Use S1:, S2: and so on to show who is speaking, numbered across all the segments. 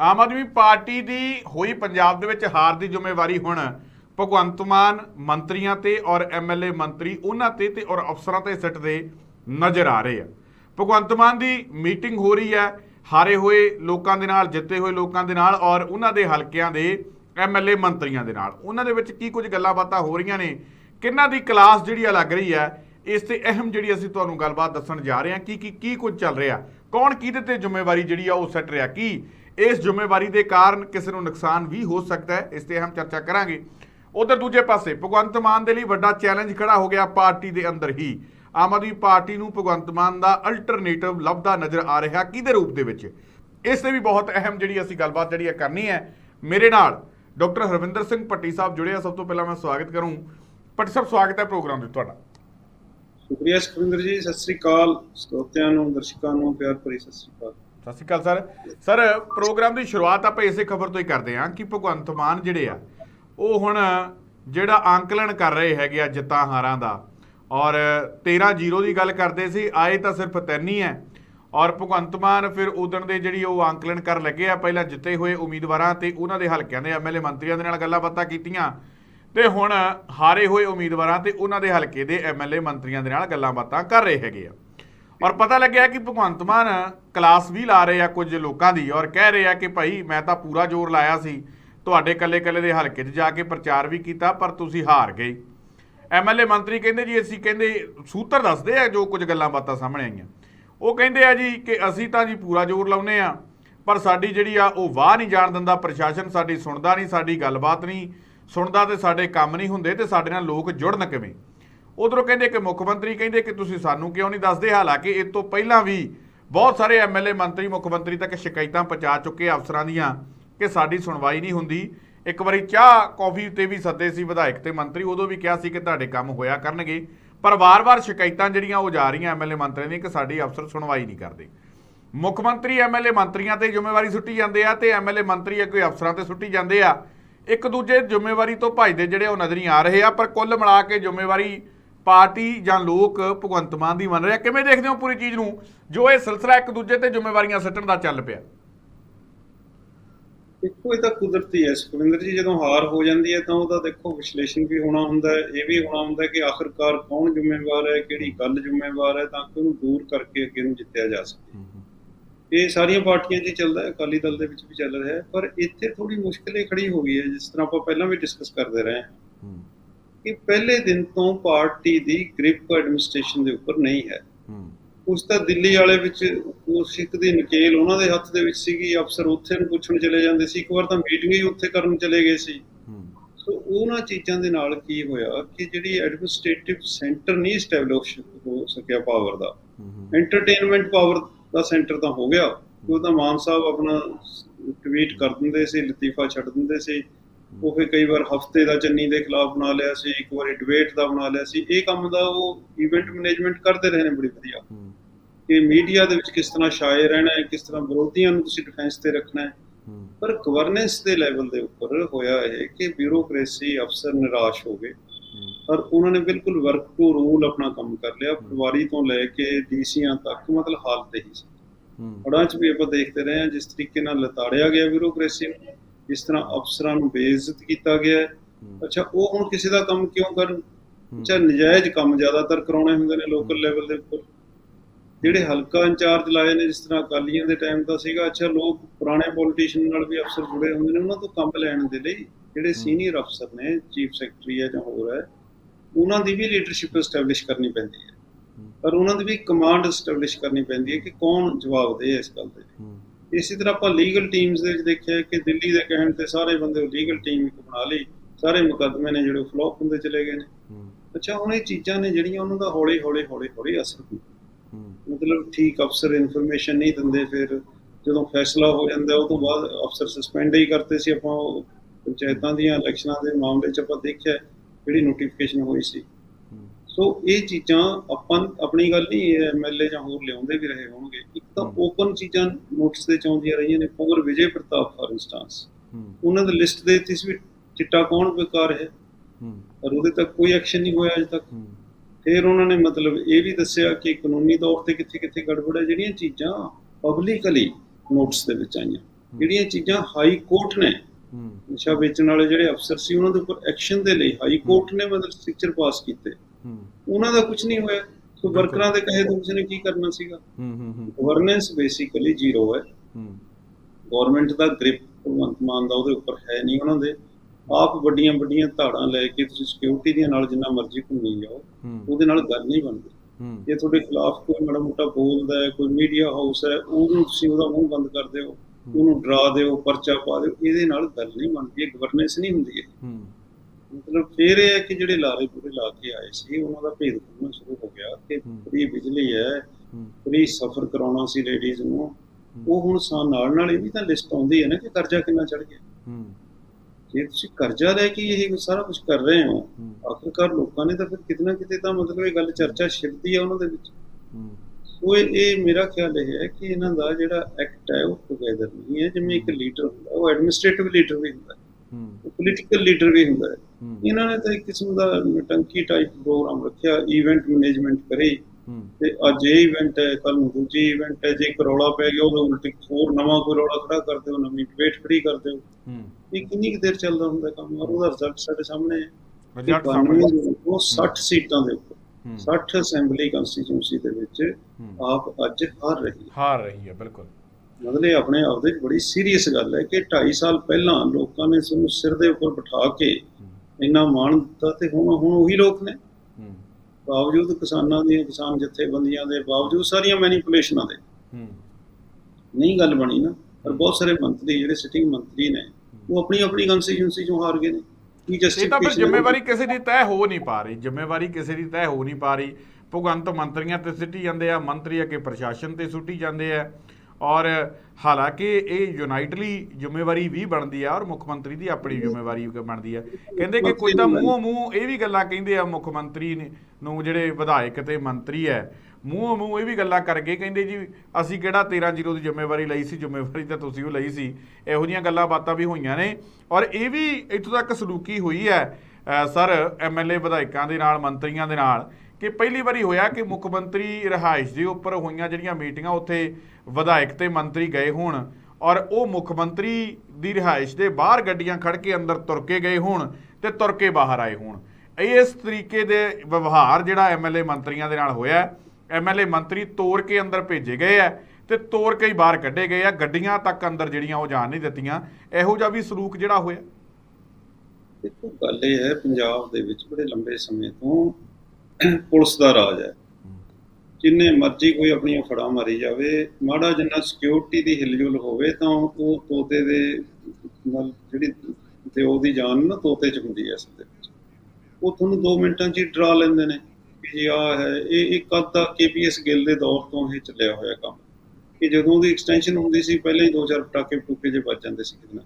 S1: Aam Aadmi party ਦੀ ਹੋਈ ਪੰਜਾਬ ਦੇ ਵਿੱਚ ਹਾਰ ਦੀ ਜ਼ਿੰਮੇਵਾਰੀ ਹੁਣ ਭਗਵੰਤ ਮਾਨ ਮੰਤਰੀਆਂ ਤੇ ਔਰ ਐਮਐਲਏ ਮੰਤਰੀ ਉਹਨਾਂ ਤੇ ਤੇ ਔਰ ਅਫਸਰਾਂ ਤੇ ਸਿੱਟਦੇ ਨਜ਼ਰ ਆ ਰਹੇ ਆ। ਭਗਵੰਤ ਮਾਨ ਦੀ ਮੀਟਿੰਗ ਹੋ ਰਹੀ ਹੈ, ਹਾਰੇ ਹੋਏ ਲੋਕਾਂ ਦੇ ਨਾਲ, ਜਿੱਤੇ ਹੋਏ ਲੋਕਾਂ ਦੇ ਨਾਲ ਔਰ ਉਹਨਾਂ ਦੇ ਹਲਕਿਆਂ ਦੇ ਐਮਐਲਏ ਮੰਤਰੀਆਂ ਦੇ ਨਾਲ। ਉਹਨਾਂ ਦੇ ਵਿੱਚ ਕੀ ਕੁਝ ਗੱਲਾਂ ਬਾਤਾਂ ਹੋ ਰਹੀਆਂ ਨੇ? ਕਿੰਨਾ ਦੀ ਕਲਾਸ ਜਿਹੜੀ ਆ ਲੱਗ ਰਹੀ ਹੈ, ਇਸ ਤੇ ਅਹਿਮ ਜਿਹੜੀ ਅਸੀਂ ਤੁਹਾਨੂੰ ਗੱਲਬਾਤ ਦੱਸਣ ਜਾ ਰਹੇ ਹਾਂ। ਕੀ ਕੀ ਕੀ ਕੁਝ ਚੱਲ ਰਿਹਾ? ਕੌਣ ਕਿਹਦੇ ਤੇ ਜ਼ਿੰਮੇਵਾਰੀ ਜਿਹੜੀ ਆ ਉਹ ਸੱਟ ਰਿਹਾ? ਕੀ ਇਸ ਜ਼ਿੰਮੇਵਾਰੀ ਦੇ ਕਾਰਨ ਕਿਸੇ ਨੂੰ ਨੁਕਸਾਨ ਵੀ ਹੋ ਸਕਦਾ ਹੈ, ਇਸ ਤੇ ਅਹਿਮ ਚਰਚਾ ਕਰਾਂਗੇ। ਉਧਰ ਦੂਜੇ ਪਾਸੇ, ਭਗਵੰਤ ਮਾਨ ਦੇ ਲਈ ਵੱਡਾ ਚੈਲੰਜ ਖੜਾ ਹੋ ਗਿਆ ਪਾਰਟੀ ਦੇ ਅੰਦਰ ਹੀ। ਆਮ ਆਦਮੀ ਪਾਰਟੀ ਨੂੰ ਭਗਵੰਤ ਮਾਨ ਦਾ ਅਲਟਰਨੇਟਿਵ ਲੱਭਦਾ ਨਜ਼ਰ ਆ ਰਿਹਾ ਕਿਹਦੇ ਰੂਪ ਦੇ ਵਿੱਚ? ਇਸ ਤੇ ਵੀ ਬਹੁਤ ਅਹਿਮ ਜਿਹੜੀ ਅਸੀਂ ਗੱਲਬਾਤ ਜਿਹੜੀ ਹੈ ਕਰਨੀ ਹੈ। ਮੇਰੇ ਨਾਲ ਡਾਕਟਰ ਹਰਵਿੰਦਰ ਸਿੰਘ ਭੱਟੀ ਸਾਹਿਬ ਜੁੜੇ ਆ। ਸਭ ਤੋਂ ਪਹਿਲਾਂ ਮੈਂ ਸਵਾਗਤ ਕਰੂੰ। ਭੱਟੀ ਸਾਹਿਬ, ਸਵਾਗਤ ਹੈ ਪ੍ਰੋਗਰਾਮ ਦੇ ਤੁਹਾਡਾ।
S2: ਸ਼ੁਕਰੀਆ ਸੁਖਵਿੰਦਰ ਜੀ, ਸਤਿ ਸ੍ਰੀ ਅਕਾਲ। ਸਰੋਤਿਆਂ ਨੂੰ, ਦਰਸ਼ਕਾਂ ਨੂੰ, ਪਿਆਰ ਭਰੀ ਸਤਿ ਸ੍ਰੀ ਅਕਾਲ।
S1: ਸਤਿ ਸ਼੍ਰੀ ਅਕਾਲ ਸਰ। ਸਰ, ਪ੍ਰੋਗਰਾਮ ਦੀ ਸ਼ੁਰੂਆਤ ਆਪਾਂ ਇਸੇ ਖਬਰ ਤੋਂ ਹੀ ਕਰਦੇ ਹਾਂ ਕਿ ਭਗਵੰਤ ਮਾਨ ਜਿਹੜੇ ਆ, ਉਹ ਹੁਣ ਜਿਹੜਾ ਆਂਕਲਨ ਕਰ ਰਹੇ ਹੈਗੇ ਆ ਜਿੱਤਾਂ ਹਾਰਾਂ ਦਾ, ਔਰ 13-0 ਦੀ ਗੱਲ ਕਰਦੇ ਸੀ, ਆਏ ਤਾਂ ਸਿਰਫ ਤਿੰਨ ਹੈ ਔਰ ਭਗਵੰਤ ਮਾਨ ਫਿਰ ਉਦਣ ਦੇ ਜਿਹੜੀ ਉਹ ਆਂਕਲਨ ਕਰਨ ਲੱਗੇ ਆ, ਪਹਿਲਾਂ ਜਿੱਤੇ ਹੋਏ ਉਮੀਦਵਾਰਾਂ ਤੇ ਉਹਨਾਂ ਦੇ ਹਲਕਿਆਂ ਦੇ ਐਮਐਲਏ ਮੰਤਰੀਆਂ ਦੇ ਨਾਲ ਗੱਲਾਂ ਬਾਤਾਂ ਕੀਤੀਆਂ, ਤੇ ਹੁਣ ਹਾਰੇ ਹੋਏ ਉਮੀਦਵਾਰਾਂ ਤੇ ਉਹਨਾਂ ਦੇ ਹਲਕੇ ਦੇ ਐਮਐਲਏ ਮੰਤਰੀਆਂ ਦੇ ਨਾਲ ਗੱਲਾਂ ਬਾਤਾਂ ਕਰ ਰਹੇ ਹੈਗੇ ਆ। ਔਰ ਪਤਾ ਲੱਗਿਆ ਕਿ ਭਗਵੰਤ ਮਾਨ ਕਲਾਸ ਵੀ ਲਾ ਰਹੇ ਆ ਕੁਝ ਲੋਕਾਂ ਦੀ ਔਰ ਕਹਿ ਰਹੇ ਆ ਕਿ ਭਾਈ ਮੈਂ ਤਾਂ ਪੂਰਾ ਜ਼ੋਰ ਲਾਇਆ ਸੀ ਤੁਹਾਡੇ ਕੱਲੇ-ਕੱਲੇ ਦੇ ਹਲਕੇ 'ਚ ਜਾ ਕੇ ਪ੍ਰਚਾਰ ਵੀ ਕੀਤਾ, ਪਰ ਤੁਸੀਂ ਹਾਰ ਗਏ। ਐਮਐਲਏ ਮੰਤਰੀ ਕਹਿੰਦੇ ਜੀ, ਅਸੀਂ ਕਹਿੰਦੇ ਸੂਤਰ ਦੱਸਦੇ ਆ ਜੋ ਕੁਝ ਗੱਲਾਂ ਬਾਤਾਂ ਸਾਹਮਣੇ ਆਈਆਂ। ਉਹ ਕਹਿੰਦੇ ਆ ਜੀ ਕਿ ਅਸੀਂ ਤਾਂ ਜੀ ਪੂਰਾ ਜ਼ੋਰ ਲਾਉਨੇ ਆ, ਪਰ ਸਾਡੀ ਜਿਹੜੀ ਆ ਉਹ ਵਾਹ ਨਹੀਂ ਜਾਣ ਦਿੰਦਾ, ਪ੍ਰਸ਼ਾਸਨ ਸਾਡੀ ਸੁਣਦਾ ਨਹੀਂ, ਸਾਡੀ ਗੱਲਬਾਤ ਨਹੀਂ, ਸੁਣਦਾ ਤੇ ਸਾਡੇ ਕੰਮ ਨਹੀਂ ਹੁੰਦੇ ਤੇ ਸਾਡੇ ਨਾਲ ਲੋਕ ਜੁੜਨ ਕਿਵੇਂ? ਉਧਰੋਂ ਕਹਿੰਦੇ ਕਿ ਮੁੱਖ ਮੰਤਰੀ ਕਹਿੰਦੇ ਕਿ ਤੁਸੀਂ ਸਾਨੂੰ ਕਿਉਂ ਨਹੀਂ ਦੱਸਦੇ? ਹਾਲਾਂਕਿ ਇਹ ਤੋਂ ਪਹਿਲਾਂ ਵੀ ਬਹੁਤ ਸਾਰੇ ਐਮਐਲਏ ਮੰਤਰੀ, ਮੁੱਖ ਮੰਤਰੀ ਤੱਕ ਸ਼ਿਕਾਇਤਾਂ ਪਹੁੰਚਾ ਚੁੱਕੇ ਅਫਸਰਾਂ ਦੀਆਂ ਕਿ ਸਾਡੀ ਸੁਣਵਾਈ ਨਹੀਂ ਹੁੰਦੀ। ਇੱਕ ਵਾਰੀ ਚਾਹ ਕੌਫੀ ਤੇ ਵੀ ਸੱਦੇ ਸੀ ਵਿਧਾਇਕ ਤੇ ਮੰਤਰੀ, ਉਦੋਂ ਵੀ ਕਿਹਾ ਸੀ ਕਿ ਤੁਹਾਡੇ ਕੰਮ ਹੋਇਆ ਕਰਨਗੇ। ਪਰ ਵਾਰ-ਵਾਰ ਸ਼ਿਕਾਇਤਾਂ ਜਿਹੜੀਆਂ ਉਹ ਜਾ ਰਹੀਆਂ ਐਮਐਲਏ ਮੰਤਰੀਆਂ ਦੀਆਂ ਕਿ ਸਾਡੀ ਅਫਸਰ ਸੁਣਵਾਈ ਨਹੀਂ ਕਰਦੇ। ਮੁੱਖ ਮੰਤਰੀ ਐਮਐਲਏ ਮੰਤਰੀਆਂ ਤੇ ਜ਼ਿੰਮੇਵਾਰੀ ਸੁੱਟੀ ਜਾਂਦੇ ਆ ਤੇ ਐਮਐਲਏ ਮੰਤਰੀ ਕੋਈ ਅਫਸਰਾਂ ਤੇ ਸੁੱਟੀ ਜਾਂਦੇ ਆ। ਇੱਕ ਦੂਜੇ ਜ਼ਿੰਮੇਵਾਰੀ ਤੋਂ ਭੱਜਦੇ ਜਿਹੜੇ ਉਹ ਨਜ਼ਰੀ ਆ ਰਹੇ ਆ, ਪਰ ਕੁੱਲ ਮਿਲਾ ਕੇ ਜ਼ਿੰਮੇਵਾਰੀ ਪਾਰਟੀ ਜਾਂ ਲੋਕ ਭਗਵੰਤ ਮਾਨ ਦੀ ਮੰਨ ਰਹੇ। ਕਿਵੇਂ ਦੇਖਦੇ ਹੋ ਪੂਰੀ ਚੀਜ਼ ਨੂੰ? ਜੋ ਇਹ ਸਿਲਸਿਲਾ ਇੱਕ ਦੂਜੇ ਤੇ ਜ਼ਿੰਮੇਵਾਰੀਆਂ ਸੱਟਣ ਦਾ ਚੱਲ ਪਿਆ।
S2: ਦੇਖੋ ਇਹ ਤਾਂ ਕੁਦਰਤੀ ਹੈ। ਸੁਖਵਿੰਦਰ ਜੀ ਜਦੋਂ ਹਾਰ ਹੋ ਜਾਂਦੀ ਹੈ ਤਾਂ ਉਹਦਾ ਦੇਖੋ ਵਿਸ਼ਲੇਸ਼ਣ ਵੀ ਹੋਣਾ ਹੁੰਦਾ ਹੈ। ਇਹ ਵੀ ਹੋਣਾ ਹੁੰਦਾ ਹੈ ਕਿ ਆਖਰਕਾਰ ਕੌਣ ਜ਼ਿੰਮੇਵਾਰ ਹੈ ਕਿਹੜੀ ਗੱਲ ਜ਼ਿੰਮੇਵਾਰ ਹੈ ਤਾਂ ਕਿ ਉਹਨੂੰ ਦੂਰ ਕਰਕੇ ਅੱਗੇ ਨੂੰ ਜਿੱਤਿਆ ਜਾ ਸਕੇ। ਇਹ ਸਾਰੀਆਂ ਪਾਰਟੀਆਂ 'ਚ ਚੱਲਦਾ ਹੈ ਅਕਾਲੀ ਦਲ ਦੇ ਵਿੱਚ ਵੀ ਚੱਲ ਰਿਹਾ ਹੈ। ਪਰ ਇੱਥੇ ਥੋੜੀ ਮੁਸ਼ਕਿਲ ਖੜੀ ਹੋ ਗਈ ਹੈ ਜਿਸ ਤਰ੍ਹਾਂ ਆਪਾਂ ਪਹਿਲਾਂ ਵੀ ਡਿਸਕਸ ਕਰਦੇ ਰਹੇ ਹਾਂ। ਕਿ ਪਹਿਲੇ ਦਿਨ ਤੋਂ ਪਾਰਟੀ ਦੀ ਗ੍ਰਿਪ ਐਡਮਿਨਿਸਟ੍ਰੇਸ਼ਨ ਦੇ ਉੱਪਰ ਨਹੀਂ ਹੈ। ਉਸ ਤਾਂ ਦਿੱਲੀ ਵਾਲੇ ਵਿੱਚ ਉਸ ਇੱਕ ਦੀ ਨਕੇਲ ਉਹਨਾਂ ਦੇ ਹੱਥ ਦੇ ਵਿੱਚ ਸੀਗੀ ਅਫਸਰ ਉੱਥੇ ਨੂੰ ਪੁੱਛਣ ਚਲੇ ਜਾਂਦੇ ਸੀ ਇੱਕ ਵਾਰ ਤਾਂ ਮੀਟਿੰਗ ਹੀ ਉੱਥੇ ਕਰਨ ਚਲੇ ਗਏ ਸੀ। ਸੋ ਉਹਨਾਂ ਚੀਜ਼ਾਂ ਦੇ ਨਾਲ ਕੀ ਹੋਇਆ ਕਿ ਜਿਹੜੀ ਐਡਮਿਨਿਸਟ੍ਰੇਟਿਵ ਸੈਂਟਰ ਨਹੀਂ ਸਟੈਬਲਿਸ਼ ਹੋ ਸਕਿਆ ਪਾਵਰ ਦਾ ਐਂਟਰਟੇਨਮੈਂਟ ਪਾਵਰ ਦਾ ਸੈਂਟਰ ਤਾਂ ਹੋ ਗਿਆ। ਉਹ ਤਾਂ ਮਾਨ ਸਾਹਿਬ ਆਪਣਾ ਟਵੀਟ ਕਰ ਦਿੰਦੇ ਸੀ ਲਤੀਫਾ ਛੱਡ ਦਿੰਦੇ ਸੀ। ਉਹ ਫਿਰ ਕਈ ਵਾਰ ਹਫ਼ਤੇ ਦਾ ਚੰਨੀ ਦੇ ਖਿਲਾਫ ਬਣਾ ਲਿਆ ਸੀ ਇੱਕ ਵਾਰੀ ਡਿਬੇਟ ਦਾ ਬਣਾ ਲਿਆ ਸੀ। ਇਹ ਕੰਮ ਦਾ ਉਹ ਇਵੈਂਟ ਮੈਨੇਜਮੈਂਟ ਕਰਦੇ ਰਹੇ ਨੇ ਬੜੀ ਵਧੀਆ। ਕਿ ਮੀਡੀਆ ਦੇ ਵਿੱਚ ਕਿਸ ਤਰ੍ਹਾਂ ਛਾਏ ਰਹਿਣਾ ਹੈ ਕਿਸ ਤਰ੍ਹਾਂ ਵਿਰੋਧੀਆਂ ਨੂੰ ਤੁਸੀਂ ਡਿਫੈਂਸ ਤੇ ਰੱਖਣਾ ਹੈ। ਪਰ ਗਵਰਨੈਂਸ ਦੇ ਲੈਵਲ ਦੇ ਉੱਪਰ ਹੋਇਆ ਇਹ ਕਿ ਬਿਊਰੋਕ੍ਰੇਸੀ ਅਫਸਰ ਨਿਰਾਸ਼ ਹੋ ਗਏ। ਔਰ ਉਹਨਾਂ ਨੇ ਬਿਲਕੁਲ ਵਰਕ ਟੂ ਰੂਲ ਆਪਣਾ ਕੰਮ ਕਰ ਲਿਆ। ਪਟਵਾਰੀ ਤੋਂ ਲੈ ਕੇ ਡੀਸੀਆਂ ਤੱਕ ਮਤਲਬ ਹਾਲਤ ਇਹੀ ਸੀ। ਪੜਾਂ ਚ ਵੀ ਆਪਾਂ ਦੇਖਦੇ ਰਹੇ ਹਾਂ ਜਿਸ ਤਰੀਕੇ ਨਾਲ ਲਤਾੜਿਆ ਗਿਆ ਬਿਊਰੋਕ੍ਰੇਸੀ ਨੂੰ। ਜਿਸ ਤਰ੍ਹਾਂ ਅਫਸਰਾਂ ਨੂੰ ਬੇਇੱਜ਼ਤ ਕੀਤਾ ਗਿਆ। ਅੱਛਾ ਉਹ ਹੁਣ ਕਿਸੇ ਦਾ ਕੰਮ ਕਿਉਂ ਕਰਨ? ਅੱਛਾ ਨਜਾਇਜ਼ ਕੰਮ ਜ਼ਿਆਦਾਤਰ ਕਰਾਉਣੇ ਹੁੰਦੇ ਨੇ ਲੋਕਲ ਲੈਵਲ ਦੇ ਉੱਪਰ। ਜਿਹੜੇ ਹਲਕਾ ਇੰਚਾਰਜ ਲਾਏ ਨੇ ਜਿਸ ਤਰ੍ਹਾਂ ਅਕਾਲੀਆਂ ਦੇ ਟਾਈਮ ਦਾ ਸੀਗਾ ਅੱਛਾ ਲੋਕ ਪੁਰਾਣੇ ਪੋਲੀਟੀਸ਼ੀਅਨ ਨਾਲ ਵੀ ਅਫਸਰ ਜੁੜੇ ਹੁੰਦੇ ਨੇ ਉਹਨਾਂ ਤੋਂ ਕੰਮ ਲੈਣ ਦੇ ਲਈ ਜਿਹੜੇ ਸੀਨੀਅਰ ਅਫਸਰ ਨੇ ਚੀਫ ਸੈਕਟਰੀ ਹੈ ਜਾਂ ਹੋਰ ਹੈ ਉਹਨਾਂ ਦੀ ਵੀ ਲੀਡਰਸ਼ਿਪ ਐਸਟੈਬਲਿਸ਼ ਕਰਨੀ ਪੈਂਦੀ ਹੈ। ਪਰ ਉਹਨਾਂ ਦੀ ਵੀ ਕਮਾਂਡ ਐਸਟੈਬਲਿਸ਼ ਕਰਨੀ ਪੈਂਦੀ ਹੈ ਕਿ ਕੌਣ ਜਵਾਬ ਦੇ ਇਸ ਗੱਲ ਦੇ ਇਸੇ ਤਰ੍ਹਾਂ ਆਪਾਂ ਲੀਗਲ ਟੀਮਸ ਦੇ ਵਿੱਚ ਦੇਖਿਆ ਕਿ ਦਿੱਲੀ ਦੇ ਕਹਿਣ ਤੇ ਸਾਰੇ ਬੰਦੇ ਲੀਗਲ ਟੀਮ ਇੱਕ ਬਣਾ ਲਈ ਸਾਰੇ ਮੁਕੱਦਮੇ ਨੇ ਜਿਹੜੇ ਫਲੋਪ ਹੁੰਦੇ ਚਲੇ ਗਏ ਨੇ। ਅੱਛਾ ਹੁਣ ਇਹ ਚੀਜ਼ਾਂ ਨੇ ਜਿਹੜੀਆਂ ਉਹਨਾਂ ਦਾ ਹੌਲੀ ਹੌਲੀ ਹੌਲੀ ਹੌਲੀ ਅਸਰ ਹੁੰਦਾ ਮਤਲਬ ਠੀਕ ਅਫਸਰ ਇਨਫੋਰਮੇਸ਼ਨ ਨਹੀਂ ਦਿੰਦੇ ਫਿਰ ਜਦੋਂ ਫੈਸਲਾ ਹੋ ਜਾਂਦਾ ਉਹ ਤੋਂ ਬਾਅਦ ਅਫਸਰ ਸਸਪੈਂਡ ਹੀ ਕਰਤੇ ਸੀ। ਆਪਾਂ ਪੰਚਾਇਤਾਂ ਦੀਆਂ ਇਲੈਕਸ਼ਨਾਂ ਦੇ ਮਾਮਲੇ 'ਚ ਆਪਾਂ ਦੇਖਿਆ ਜਿਹੜੀ ਨੋਟੀਫਿਕੇਸ਼ਨ ਹੋਈ ਸੀ। ਸੋ ਇਹ ਚੀਜ਼ਾਂ ਆਪਾਂ ਆਪਣੀ ਗੱਲ ਨਹੀਂ ਐਮਐਲਏ ਜਾਂ ਹੋਰ ਲਿਆਉਂਦੇ ਵੀ ਰਹੇ ਹੋਣਗੇ। ਇੱਕ ਤਾਂ ਓਪਨ ਚੀਜ਼ਾਂ ਨੋਟਿਸ ਦੇ ਚ ਆਉਂਦੀਆਂ ਰਹੀਆਂ ਨੇ ਕੁੰਵਰ ਵਿਜੇ ਪ੍ਰਤਾਪ ਫਾਰ ਇੰਸਟੈਂਸ ਉਹਨਾਂ ਦੀ ਲਿਸਟ ਦੇ ਦਿੱਤੀ ਸੀ ਵੀ ਚਿੱਟਾ ਕੌਣ ਬੇਕਾਰ ਹੈ? ਪਰ ਉਹਦੇ ਤੱਕ ਕੋਈ ਐਕਸ਼ਨ ਨਹੀਂ ਹੋਇਆ ਅਜੇ ਤੱਕ। ਫਿਰ ਉਹਨਾਂ ਨੇ ਮਤਲਬ ਇਹ ਵੀ ਦੱਸਿਆ ਕਿ ਕਾਨੂੰਨੀ ਤੌਰ ਤੇ ਕਿੱਥੇ ਕਿੱਥੇ ਗੜਬੜ ਹੈ ਜਿਹੜੀਆਂ ਚੀਜ਼ਾਂ ਪਬਲਿਕਲੀ ਨੋਟਿਸ ਦੇ ਵਿੱਚ ਆਈਆਂ। ਜਿਹੜੀਆਂ ਚੀਜ਼ਾਂ ਹਾਈ ਕੋਰਟ ਨੇ ਨਸ਼ਾ ਵੇਚਣ ਵਾਲੇ ਜਿਹੜੇ ਅਫਸਰ ਸੀ ਉਹਨਾਂ ਦੇ ਉੱਪਰ ਐਕਸ਼ਨ ਦੇ ਲਈ ਹਾਈ ਕੋਰਟ ਨੇ ਮਤਲਬ ਸਟ੍ਰਿਕਚਰ ਪਾਸ ਕੀਤੇ। ਉਹਨਾਂ ਦਾ ਕੁਝ ਨਹੀਂ ਹੋਇਆ। ਸੋ ਵਰਕਰਾਂ ਦੇ ਕਹੇ ਤੋਂ ਉਸਨੇ ਕੀ ਕਰਨਾ ਸੀਗਾ?
S1: ਹੂੰ ਹੂੰ ਹੂੰ।
S2: ਗਵਰਨੈਂਸ ਬੇਸਿਕਲੀ ਜ਼ੀਰੋ ਹੈ।
S1: ਹੂੰ।
S2: ਗਵਰਨਮੈਂਟ ਦਾ ਗ੍ਰਿਪ ਭਗਵੰਤ ਮਾਨ ਦਾ ਉਹਦੇ ਉੱਪਰ ਹੈ ਨਹੀਂ ਉਹਨਾਂ ਦੇ। ਆਪ ਵੱਡੀਆਂ ਵੱਡੀਆਂ ਧਾੜਾਂ ਲੈ ਕੇ ਤੁਸੀਂ ਸਿਕਿਉਰਿਟੀ ਦੀਆਂ ਨਾਲ ਜਿੰਨਾ ਮਰਜ਼ੀ ਘੁੰਮੀ ਜਾਓ
S1: ਹੂੰ।
S2: ਉਹਦੇ ਨਾਲ ਗੱਲ ਨਹੀਂ ਬਣਦੀ।
S1: ਹੂੰ।
S2: ਜੇ ਤੁਹਾਡੇ ਖਿਲਾਫ ਕੋਈ ਮਾੜਾ ਮੋਟਾ ਬੋਲਦਾ ਹੈ ਕੋਈ ਮੀਡੀਆ ਹਾਊਸ ਹੈ ਉਹਨੂੰ ਤੁਸੀਂ ਉਹਦਾ ਮੂੰਹ ਬੰਦ ਕਰ ਦਿਓ ਉਹਨੂੰ ਡਰਾ ਦਿਓ ਪਰਚਾ ਪਾ ਦਿਓ ਇਹਦੇ ਨਾਲ ਗੱਲ ਨਹੀਂ ਬਣਦੀ ਇਹ ਗਵਰਨੈਂਸ ਨਹੀਂ ਹੁੰਦੀ। ਹੈ
S1: ਹੂੰ।
S2: ਮਤਲਬ ਫਿਰ ਇਹ ਹੈ ਕਿ ਜਿਹੜੇ ਲਾਰੇ ਪੂਰੇ ਲਾ ਕੇ ਆਏ ਸੀ ਉਹਨਾਂ ਦਾ ਭੇਦ ਖੁੱਲ੍ਹਣਾ ਸ਼ੁਰੂ ਹੋ ਗਿਆ ਕਿ। ਫ੍ਰੀ ਬਿਜਲੀ ਹੈ ਫ੍ਰੀ ਸਫ਼ਰ ਕਰਾਉਣਾ ਸੀ ਲੇਡੀਜ਼ ਨੂੰ। ਉਹ ਹੁਣ ਸਾ ਨਾਲ ਨਾਲ ਇਹ ਵੀ ਤਾਂ ਲਿਸਟ ਆਉਂਦੀ ਹੈ ਨਾ ਕਿ ਕਰਜ਼ਾ ਕਿੰਨਾ ਚੜ ਗਿਆ। ਜੇ ਤੁਸੀਂ ਕਰਜ਼ਾ ਲੈ ਕੇ ਇਹ ਸਾਰਾ ਕੁਝ ਕਰ ਰਹੇ ਹੋ ਆਖਿਰਕਾਰ ਲੋਕਾਂ ਨੇ ਤਾਂ ਫਿਰ ਕਿਤੇ ਨਾ ਕਿਤੇ ਤਾਂ ਮਤਲਬ ਇਹ ਗੱਲ ਚਰਚਾ ਛਿੜਦੀ ਹੈ ਉਹਨਾਂ ਦੇ ਵਿੱਚ।
S1: ਹੂੰ।
S2: ਸੋ ਇਹ ਮੇਰਾ ਖਿਆਲ ਇਹ ਹੈ ਕਿ ਇਹਨਾਂ ਦਾ ਜਿਹੜਾ ਐਕਟ ਹੈ ਉਹ ਟੁਗੇਦਰ ਨਹੀਂ ਹੈ ਜਿਵੇਂ ਇੱਕ ਲੀਡਰ ਹੁੰਦਾ ਉਹ ਐਡਮਿਨਿਸਟ੍ਰੇਟਿਵ ਲੀਡਰ ਵੀ ਹੁੰਦਾ। ਹੈ, ਉਹ ਪੋਲੀਟੀਕਲ ਲੀਡਰ ਵੀ ਹੁੰਦਾ ਹੂੰ। ਇਹਨਾਂ ਨੇ ਤਾਂ ਇੱਕ ਕਿਸਮ ਦਾ ਨਟੰਕੀ ਟਾਈਪ ਪ੍ਰੋਗਰਾਮ ਰੱਖਿਆ ਇਵੈਂਟ ਮੈਨੇਜਮੈਂਟ ਕਰੀ। ਤੇ ਅੱਜ ਇਹ ਇਵੈਂਟ ਹੈ ਕੱਲ ਨੂੰ ਦੂਜੀ ਇਵੈਂਟ ਹੈ। ਜੇ ਕਰੋਲਾ ਪੈ ਗਿਆ ਉਹਦੇ ਉਲਟ ਇੱਕ ਹੋਰ ਨਵਾਂ ਕੋਈ ਰੌਲਾ ਖੜਾ ਕਰ ਦਿਓ ਨਵੀਂ ਡਿਬੇਟ ਖੜੀ ਕਰ ਦਿਓ।
S1: ਹੂੰ।
S2: ਇਹ ਕਿੰਨੀ ਕੁ ਦੇਰ ਚੱਲਦਾ ਹੁੰਦਾ ਕੰਮ? ਔਰ ਉਹਦਾ ਰਿਜ਼ਲਟ ਸਾਡੇ ਸਾਹਮਣੇ
S1: ਰਿਜ਼ਲਟ
S2: 92
S1: ਸਾਹਮਣੇ
S2: ਉਹ 60 ਸੀਟਾਂ ਦੇ ਉੱਪਰ।
S1: ਹੂੰ।
S2: 60 ਅਸੈਂਬਲੀ ਕੰਸਟੀਚੂਐਂਸੀ ਦੇ ਵਿੱਚ ਆਪ ਅੱਜ ਹਾਰ ਰਹੀ ਹੈ।
S1: ਹਾਰ ਰਹੀ ਹੈ ਬਿਲਕੁਲ।
S2: ਮਤਲਬ ਇਹ ਆਪਣੇ ਆਪ ਦੇ ਵਿੱਚ ਬੜੀ ਸੀਰੀਅਸ ਗੱਲ ਹੈ ਕਿ 2.5 ਸਾਲ ਪਹਿਲਾਂ ਲੋਕਾਂ ਨੇ ਸਾਨੂੰ ਸਿਰ ਦੇ ਉੱਪਰ ਬਿਠਾ ਕੇ ਇੰਨਾ ਮਾਣ ਦਿੱਤਾ ਤੇ ਹੁਣ ਹੁਣ ਉਹੀ ਲੋਕ ਨੇ। ਬਾਵਜੂਦ ਕਿਸਾਨਾਂ ਦੀਆਂ ਕਿਸਾਨ ਜਥੇਬੰਦੀਆਂ ਦੇ ਬਾਵਜੂਦ ਸਾਰੀਆਂ ਮੈਨੀਪੂਲੇਸ਼ਨਾਂ ਦੇ। ਨਹੀਂ ਗੱਲ ਬਣੀ ਨਾ। ਪਰ ਬਹੁਤ ਸਾਰੇ ਮੰਤਰੀ ਜਿਹੜੇ ਸਿਟਿੰਗ ਮੰਤਰੀ ਨੇ ਉਹ ਆਪਣੀ ਆਪਣੀ ਕੰਸਟੀਚੂਐਂਸੀ ਚੋਂ ਹਾਰ ਗਏ ਨੇ। ਕੀ ਹੈ?
S1: ਜ਼ਿੰਮੇਵਾਰੀ ਕਿਸੇ ਦੀ ਤੈਅ ਹੋ ਨਹੀਂ ਪਾ ਰਹੀ। ਜ਼ਿੰਮੇਵਾਰੀ ਕਿਸੇ ਦੀ ਤੈਅ ਹੋ ਨਹੀਂ ਪਾ ਰਹੀ। ਭਗਵੰਤ ਮੰਤਰੀਆਂ ਤੇ ਸਿੱਟੀ ਜਾਂਦੇ ਆ ਮੰਤਰੀ ਅੱਗੇ ਪ੍ਰਸ਼ਾਸਨ ਤੇ ਸੁੱਟੀ ਜਾਂਦੇ ਆ। ਔਰ ਹਾਲਾਂਕਿ ਇਹ ਯੂਨਾਈਟਲੀ ਜ਼ਿੰਮੇਵਾਰੀ ਵੀ ਬਣਦੀ ਆ ਔਰ ਮੁੱਖ ਮੰਤਰੀ ਦੀ ਆਪਣੀ ਜ਼ਿੰਮੇਵਾਰੀ ਵੀ ਬਣਦੀ ਆ। ਕਹਿੰਦੇ ਕਿ ਕੋਈ ਤਾਂ ਮੂੰਹੋਂ ਮੂੰਹ ਇਹ ਵੀ ਗੱਲਾਂ ਕਹਿੰਦੇ ਆ ਮੁੱਖ ਮੰਤਰੀ ਨੇ ਜਿਹੜੇ ਵਿਧਾਇਕ ਤੇ ਮੰਤਰੀ ਐ ਮੂੰਹੋਂ ਮੂੰਹ ਇਹ ਵੀ ਗੱਲਾਂ ਕਰਕੇ ਕਹਿੰਦੇ ਜੀ ਅਸੀਂ ਕਿਹੜਾ 13 ਜ਼ੀਰੋ ਦੀ ਜ਼ਿੰਮੇਵਾਰੀ ਲਈ ਸੀ ਜ਼ਿੰਮੇਵਾਰੀ ਤਾਂ ਤੁਸੀਂ ਉਹ ਲਈ ਸੀ। ਇਹੋ ਜਿਹੀਆਂ ਗੱਲਾਂ ਬਾਤਾਂ ਵੀ ਹੋਈਆਂ ਨੇ ਔਰ ਇਹ ਵੀ ਇੱਥੋਂ ਤੱਕ ਸਲੂਕੀ ਹੋਈ ਹੈ ਸਰ ਐਮਐਲਏ ਵਿਧਾਇਕਾਂ ਦੇ ਨਾਲ ਮੰਤਰੀਆਂ ਦੇ ਨਾਲ ਕਿ ਪਹਿਲੀ ਵਾਰੀ ਹੋਇਆ ਕਿ ਮੁੱਖ ਮੰਤਰੀ ਰਿਹਾਇਸ਼ ਦੇ ਉੱਪਰ ਹੋਈਆਂ ਜਿਹੜੀਆਂ ਮੀਟਿੰਗਾਂ ਉੱਥੇ ਵਿਧਾਇਕ ਤੇ ਮੰਤਰੀ ਗਏ ਹੋਣ ਔਰ ਉਹ ਮੁੱਖ ਮੰਤਰੀ ਦੀ ਰਿਹਾਇਸ਼ ਦੇ ਬਾਹਰ ਗੱਡੀਆਂ ਖੜ ਕੇ ਅੰਦਰ ਤੁਰ ਕੇ ਗਏ ਹੋਣ ਤੇ ਤੁਰ ਕੇ ਬਾਹਰ ਆਏ ਹੋਣ। ਇਸ ਤਰੀਕੇ ਦੇ ਵਿਵਹਾਰ ਜਿਹੜਾ ਐਮਐਲਏ ਮੰਤਰੀਆਂ ਦੇ ਨਾਲ ਹੋਇਆ ਐਮਐਲਏ ਮੰਤਰੀ ਤੋੜ ਕੇ ਅੰਦਰ ਭੇਜੇ ਗਏ ਆ ਤੇ ਤੋੜ ਕੇ ਹੀ ਬਾਹਰ ਕੱਢੇ ਗਏ ਆ। ਗੱਡੀਆਂ ਤੱਕ ਅੰਦਰ ਜਿਹੜੀਆਂ ਉਹ ਜਾਣ ਨਹੀਂ ਦਿੱਤੀਆਂ। ਇਹੋ ਜਿਹਾ ਵੀ ਸਲੂਕ ਜਿਹੜਾ ਹੋਇਆ?
S2: ਦੇਖੋ, ਗੱਲ ਇਹ ਹੈ, ਪੰਜਾਬ ਦੇ ਵਿੱਚ ਬੜੇ ਲੰਬੇ ਸਮੇਂ ਤੋਂ ਪੁਲਿਸ ਦਾ ਰਾਜ ਹੈ। ਜਿੰਨੇ ਮਰਜ਼ੀ ਕੋਈ ਆਪਣੀਆਂ ਫੜਾ ਮਾਰੀ ਜਾਵੇ, ਮਾੜਾ ਜਿੰਨਾ ਸਿਕਿਉਰਿਟੀ ਦੀ ਹਿਲਜੁਲ ਹੋਵੇ ਤਾਂ ਉਹ ਤੋਤੇ ਦੇ ਨਾਲ ਜਿਹੜੀ ਤੇ ਉਹਦੀ ਜਾਨ ਨਾ ਤੋਤੇ ਚ ਹੁੰਦੀ ਹੈ ਅਸਲ ਦੇ ਵਿੱਚ। ਉਹ ਤੁਹਾਨੂੰ 2 ਮਿੰਟਾਂ 'ਚ ਹੀ ਡਰਾ ਲੈਂਦੇ ਨੇ ਕਿ ਜੀ ਆ ਹੈ, ਇਹ ਇੱਕ ਅੱਧ ਦਾ ਕੇਪੀਐਸ ਗਿੱਲ ਦੇ ਦੌਰ ਤੋਂ ਇਹ ਚੱਲਿਆ ਹੋਇਆ ਕੰਮ। ਕਿ ਜਦੋਂ ਉਹਦੀ ਐਕਸਟੈਂਸ਼ਨ ਹੁੰਦੀ ਸੀ, ਪਹਿਲਾਂ ਹੀ ਦੋ ਚਾਰ ਪਟਾਕੇ ਪਟੂਕੇ ਜੇ ਵੱਜ ਜਾਂਦੇ ਸੀ ਕਿਤੇ।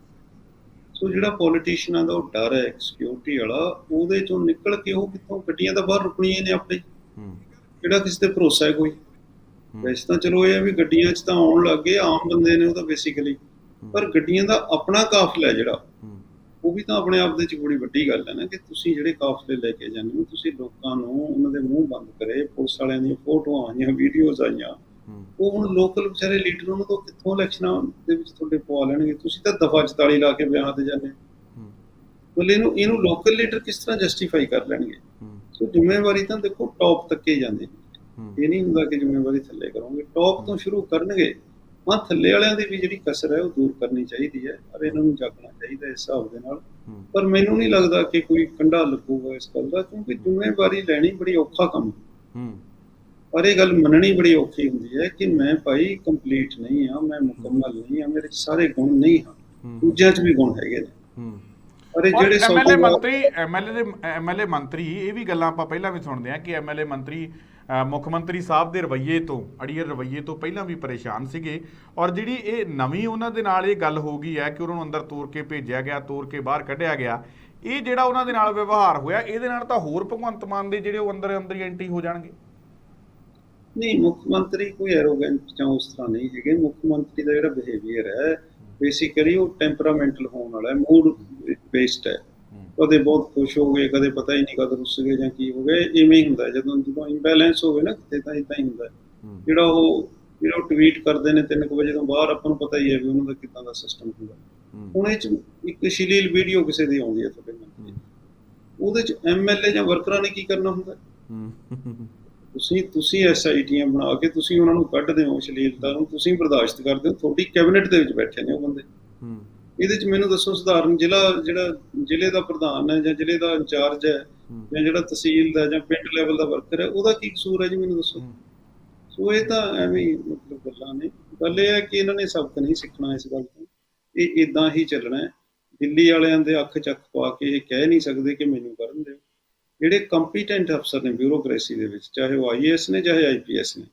S2: ਸੋ ਜਿਹੜਾ ਪੋਲੀਟੀਸ਼ੀਅਨਾਂ ਦਾ ਉਹ ਡਰ ਹੈ ਸਿਕਿਉਰਿਟੀ ਵਾਲਾ ਉਹਦੇ ਚੋਂ ਨਿਕਲ ਕੇ ਉਹ ਕਿੱਥੋਂ ਗੱਡੀਆਂ ਤਾਂ ਬਾਹਰ ਰੁਕਣੀਆਂ ਨੇ ਆਪਣੇ।
S1: ਹੂੰ।
S2: ਕਿਹੜਾ ਕਿਸੇ ਤੇ ਭਰੋਸਾ ਹੈ ਕੋਈ। ਵੈਸੇ ਤਾਂ ਚਲੋ ਇਹ ਵੀ ਗੱਡੀਆਂ 'ਚ ਤਾਂ ਆਉਣ ਲੱਗੇ ਆਮ ਬੰਦੇ ਨੇ ਉਹ ਤਾਂ ਬੇਸਿਕਲੀ ਪਰ ਗੱਡੀਆਂ ਦਾ ਆਪਣਾ ਕਾਫਲਾ ਹੈ ਜਿਹੜਾ। ਉਹ ਵੀ ਤਾਂ ਆਪਣੇ ਆਪ ਦੇ ਚ ਬੜੀ ਵੱਡੀ ਗੱਲ ਹੈ ਨਾ ਕਿ ਤੁਸੀਂ ਜਿਹੜੇ ਕਾਫਲੇ ਲੈ ਕੇ ਜਾਂਦੇ ਹੋ ਤੁਸੀਂ ਲੋਕਾਂ ਨੂੰ ਉਹਨਾਂ ਦੇ ਮੂੰਹ ਬੰਦ ਕਰੇ ਪੁਲਿਸ ਵਾਲਿਆਂ ਦੀਆਂ ਫੋਟੋਆਂ ਆਈਆਂ ਵੀਡੀਓਜ਼ ਆਈਆਂ। ਉਹ ਹੁਣ ਲੋਕਲ ਵਿਚਾਰੇ ਲੀਡਰ ਉਹਨਾਂ ਤੋਂ ਕਿੱਥੋਂ ਇਲੈਕਸ਼ਨਾਂ ਦੇ ਵਿੱਚ ਤੁਹਾਡੇ ਪਵਾ ਲੈਣਗੇ? ਤੁਸੀਂ ਤਾਂ ਦਫਾ 44 ਲਾ ਕੇ ਵਿਆਹ ਤੇ ਜਾਂਦੇ ਮਤਲਬ ਇਹਨੂੰ ਇਹਨੂੰ ਲੋਕਲ ਲੀਡਰ ਕਿਸ ਤਰ੍ਹਾਂ ਜਸਟੀਫਾਈ ਕਰ ਲੈਣਗੇ? ਸੋ ਜ਼ਿੰਮੇਵਾਰੀ ਤਾਂ ਦੇਖੋ ਟੌਪ ਤੱਕ ਹੀ ਜਾਂਦੀ।
S1: ਹੂੰ।
S2: ਇਹ ਨਹੀਂ ਹੁੰਦਾ ਕਿ ਜ਼ਿੰਮੇਵਾਰੀ ਥੱਲੇ ਕਰੋਗੇ। ਟੌਪ ਤੋਂ ਸ਼ੁਰੂ ਕਰਨਗੇ ਹਾਂ ਥੱਲੇ ਵਾਲਿਆਂ ਦੀ ਵੀ ਜਿਹੜੀ ਕਸਰ ਹੈ ਉਹ ਦੂਰ ਕਰਨੀ ਚਾਹੀਦੀ ਹੈ। ਪਰ ਇਹਨਾਂ ਨੂੰ ਜਾਗਣਾ ਚਾਹੀਦਾ ਇਸ ਹਿਸਾਬ ਦੇ ਨਾਲ। ਪਰ ਮੈਨੂੰ ਨਹੀਂ ਲੱਗਦਾ ਕਿ ਕੋਈ ਕੰਡਾ ਲੱਗੂਗਾ ਇਸ ਗੱਲ ਦਾ ਕਿਉਂਕਿ ਜ਼ਿੰਮੇਵਾਰੀ ਲੈਣੀ ਬੜੀ ਔਖਾ ਕੰਮ ਹੈ। ਪਰ ਇਹ ਗੱਲ ਮੰਨਣੀ ਬੜੀ ਔਖੀ ਹੁੰਦੀ ਹੈ ਕਿ ਮੈਂ ਭਾਈ ਕੰਪਲੀਟ ਨਹੀਂ ਆ ਮੈਂ ਮੁਕੰਮਲ ਨਹੀਂ ਆ ਮੇਰੇ ਸਾਰੇ ਗੁਣ ਨਹੀਂ ਹਨ। ਦੂਜਿਆਂ 'ਚ ਵੀ ਗੁਣ ਹੈਗੇ ਨੇ। ਪਰ ਇਹ ਜਿਹੜੇ ਸੌ
S1: ਐਮਐਲਏ
S2: ਤੋਂ
S1: ਮੰਤਰੀ ਐਮਐਲਏ ਦੇ ਐਮਐਲਏ ਮੰਤਰੀ ਇਹ ਵੀ ਗੱਲਾਂ ਆਪਾਂ ਪਹਿਲਾਂ ਵੀ ਸੁਣਦੇ ਆ ਕਿ ਐਮਐਲਏ ਮੰਤਰੀ ਮੁੱਖ ਮੰਤਰੀ ਸਾਹਿਬ ਦੇ ਰਵੱਈਏ ਤੋਂ ਅੜੀਅਰ ਰਵੱਈਏ ਤੋਂ ਪਹਿਲਾਂ ਵੀ ਪਰੇਸ਼ਾਨ ਸੀਗੇ। ਔਰ ਜਿਹੜੀ ਇਹ ਨਵੀਂ ਉਹਨਾਂ ਦੇ ਨਾਲ ਇਹ ਗੱਲ ਹੋ ਗਈ ਹੈ ਕਿ ਉਹਨਾਂ ਨੂੰ ਅੰਦਰ ਤੋੜ ਕੇ ਭੇਜਿਆ ਗਿਆ ਤੋੜ ਕੇ ਬਾਹਰ ਕੱਢਿਆ ਗਿਆ ਇਹ ਜਿਹੜਾ ਉਹਨਾਂ ਦੇ ਨਾਲ ਵਿਵਹਾਰ ਹੋਇਆ ਇਹਦੇ ਨਾਲ ਤਾਂ ਹੋਰ ਭਗਵੰਤ ਮਾਨ ਦੇ ਜਿਹੜੇ ਉਹ ਅੰਦਰ ਅੰਦਰ ਹੀ ਐਂਟੀ ਹੋ ਜਾਣਗੇ।
S2: ਨਹੀਂ ਮੁੱਖ ਮੰਤਰੀ ਕੋਈ ਐਰੋਗੈਂਟ ਜਾਂ ਉਸ ਤਰ੍ਹਾਂ ਨਹੀਂ ਹੈਗੇ। ਮੁੱਖ ਮੰਤਰੀ ਦਾ ਜਿਹੜਾ ਬਿਹੇਵੀਅਰ ਹੈ ਬੇਸਿਕਲੀ ਉਹ ਟੈਂਪਰਾਮੈਂਟਲ ਹੋਣ ਵਾਲਾ ਹੈ ਮੂਡ ਬੇਸਡ ਹੈ। ਕਦੇ ਬਹੁਤ ਖੁਸ਼ ਹੋ ਗਏ ਕਦੇ ਪਤਾ ਹੀ ਨਹੀਂ ਕਦ ਰੁੱਸ ਗਏ ਜਾਂ ਕੀ ਹੋ ਗਏ ਇਵੇਂ ਹੀ ਹੁੰਦਾ। ਜਦੋਂ ਜਦੋਂ ਇੰਬੈਲੈਂਸ ਹੋਵੇ ਨਾ ਕਿਤੇ ਤਾਂ ਇਦਾਂ ਹੀ ਹੁੰਦਾ। ਜਿਹੜਾ ਉਹ ਜਿਹੜੇ ਟਵੀਟ ਕਰਦੇ ਨੇ 3 ਵਜੇ ਤੋਂ ਬਾਅਦ ਆਪਾਂ ਨੂੰ ਪਤਾ ਹੀ ਹੈ ਵੀ ਉਹਨਾਂ ਦਾ ਕਿੱਦਾਂ ਦਾ ਸਿਸਟਮ ਹੁੰਦਾ। ਹੁਣ ਇਹ ਚ ਇੱਕ ਸ਼ਲੀਲ ਵੀਡੀਓ ਕਿਸੇ ਦੀ ਆਉਂਦੀ ਹੈ ਤੁਹਾਡੇ ਨਾਲ। ਉਹਦੇ ਚ ਐਮਐਲਏ ਜਾਂ ਵਰਕਰਾਂ ਨੇ ਕੀ ਕਰਨਾ ਹੁੰਦਾ? ਤੁਸੀਂ ਤੁਸੀਂ ਐਸਆਈਟੀਆਂ ਬਣਾ ਕੇ ਤੁਸੀਂ ਉਹਨਾਂ ਨੂੰ ਕੱਢਦੇ ਹੋ ਸ਼ਲੀਲਤਾ ਨੂੰ ਤੁਸੀਂ ਬਰਦਾਸ਼ਤ ਕਰਦੇ ਹੋ ਤੁਹਾਡੀ ਕੈਬਨਿਟ ਦੇ ਵਿੱਚ ਬੈਠੇ ਨੇ ਉਹ ਬੰਦੇ।
S1: ਹੂੰ,
S2: ਇਹਦੇ ਚ ਮੈਨੂੰ ਦੱਸੋ ਸਧਾਰਨ ਜ਼ਿਲ੍ਹਾ ਜਿਹੜਾ ਜ਼ਿਲ੍ਹੇ ਦਾ ਪ੍ਰਧਾਨ ਹੈ ਜਾਂ ਜ਼ਿਲ੍ਹੇ ਦਾ ਇੰਚਾਰਜ ਹੈ ਜਾਂ ਜਿਹੜਾ ਤਹਿਸੀਲ ਦਾ ਜਾਂ ਪਿੰਡ ਲੈਵਲ ਦਾ ਵਰਕਰ ਹੈ ਉਹਦਾ ਕੀ ਕਸੂਰ ਹੈ ਜੀ ਮੈਨੂੰ ਦੱਸੋ। ਸੋ ਇਹ ਤਾਂ ਐਵੇਂ ਮਤਲਬ ਗੱਲਾਂ ਨੇ। ਗੱਲ ਇਹ ਹੈ ਕਿ ਇਹਨਾਂ ਨੇ ਸਬਕ ਨਹੀਂ ਸਿੱਖਣਾ ਇਸ ਗੱਲ ਤੋਂ। ਇਹ ਇਦਾਂ ਹੀ ਚੱਲਣਾ ਹੈ। ਦਿੱਲੀ ਵਾਲਿਆਂ ਦੇ ਅੱਖ ਚੱਕ ਪਾ ਕੇ ਇਹ ਕਹਿ ਨਹੀਂ ਸਕਦੇ ਕਿ ਮੈਨੂੰ ਕਰਨ ਦਿਓ। ਜਿਹੜੇ ਕੰਪੀਟੈਂਟ ਅਫਸਰ ਨੇ ਬਿਊਰੋਕ੍ਰੇਸੀ ਦੇ ਵਿੱਚ, ਚਾਹੇ ਉਹ ਆਈਏਐਸ ਨੇ, ਚਾਹੇ ਆਈਪੀਐਸ ਨੇ,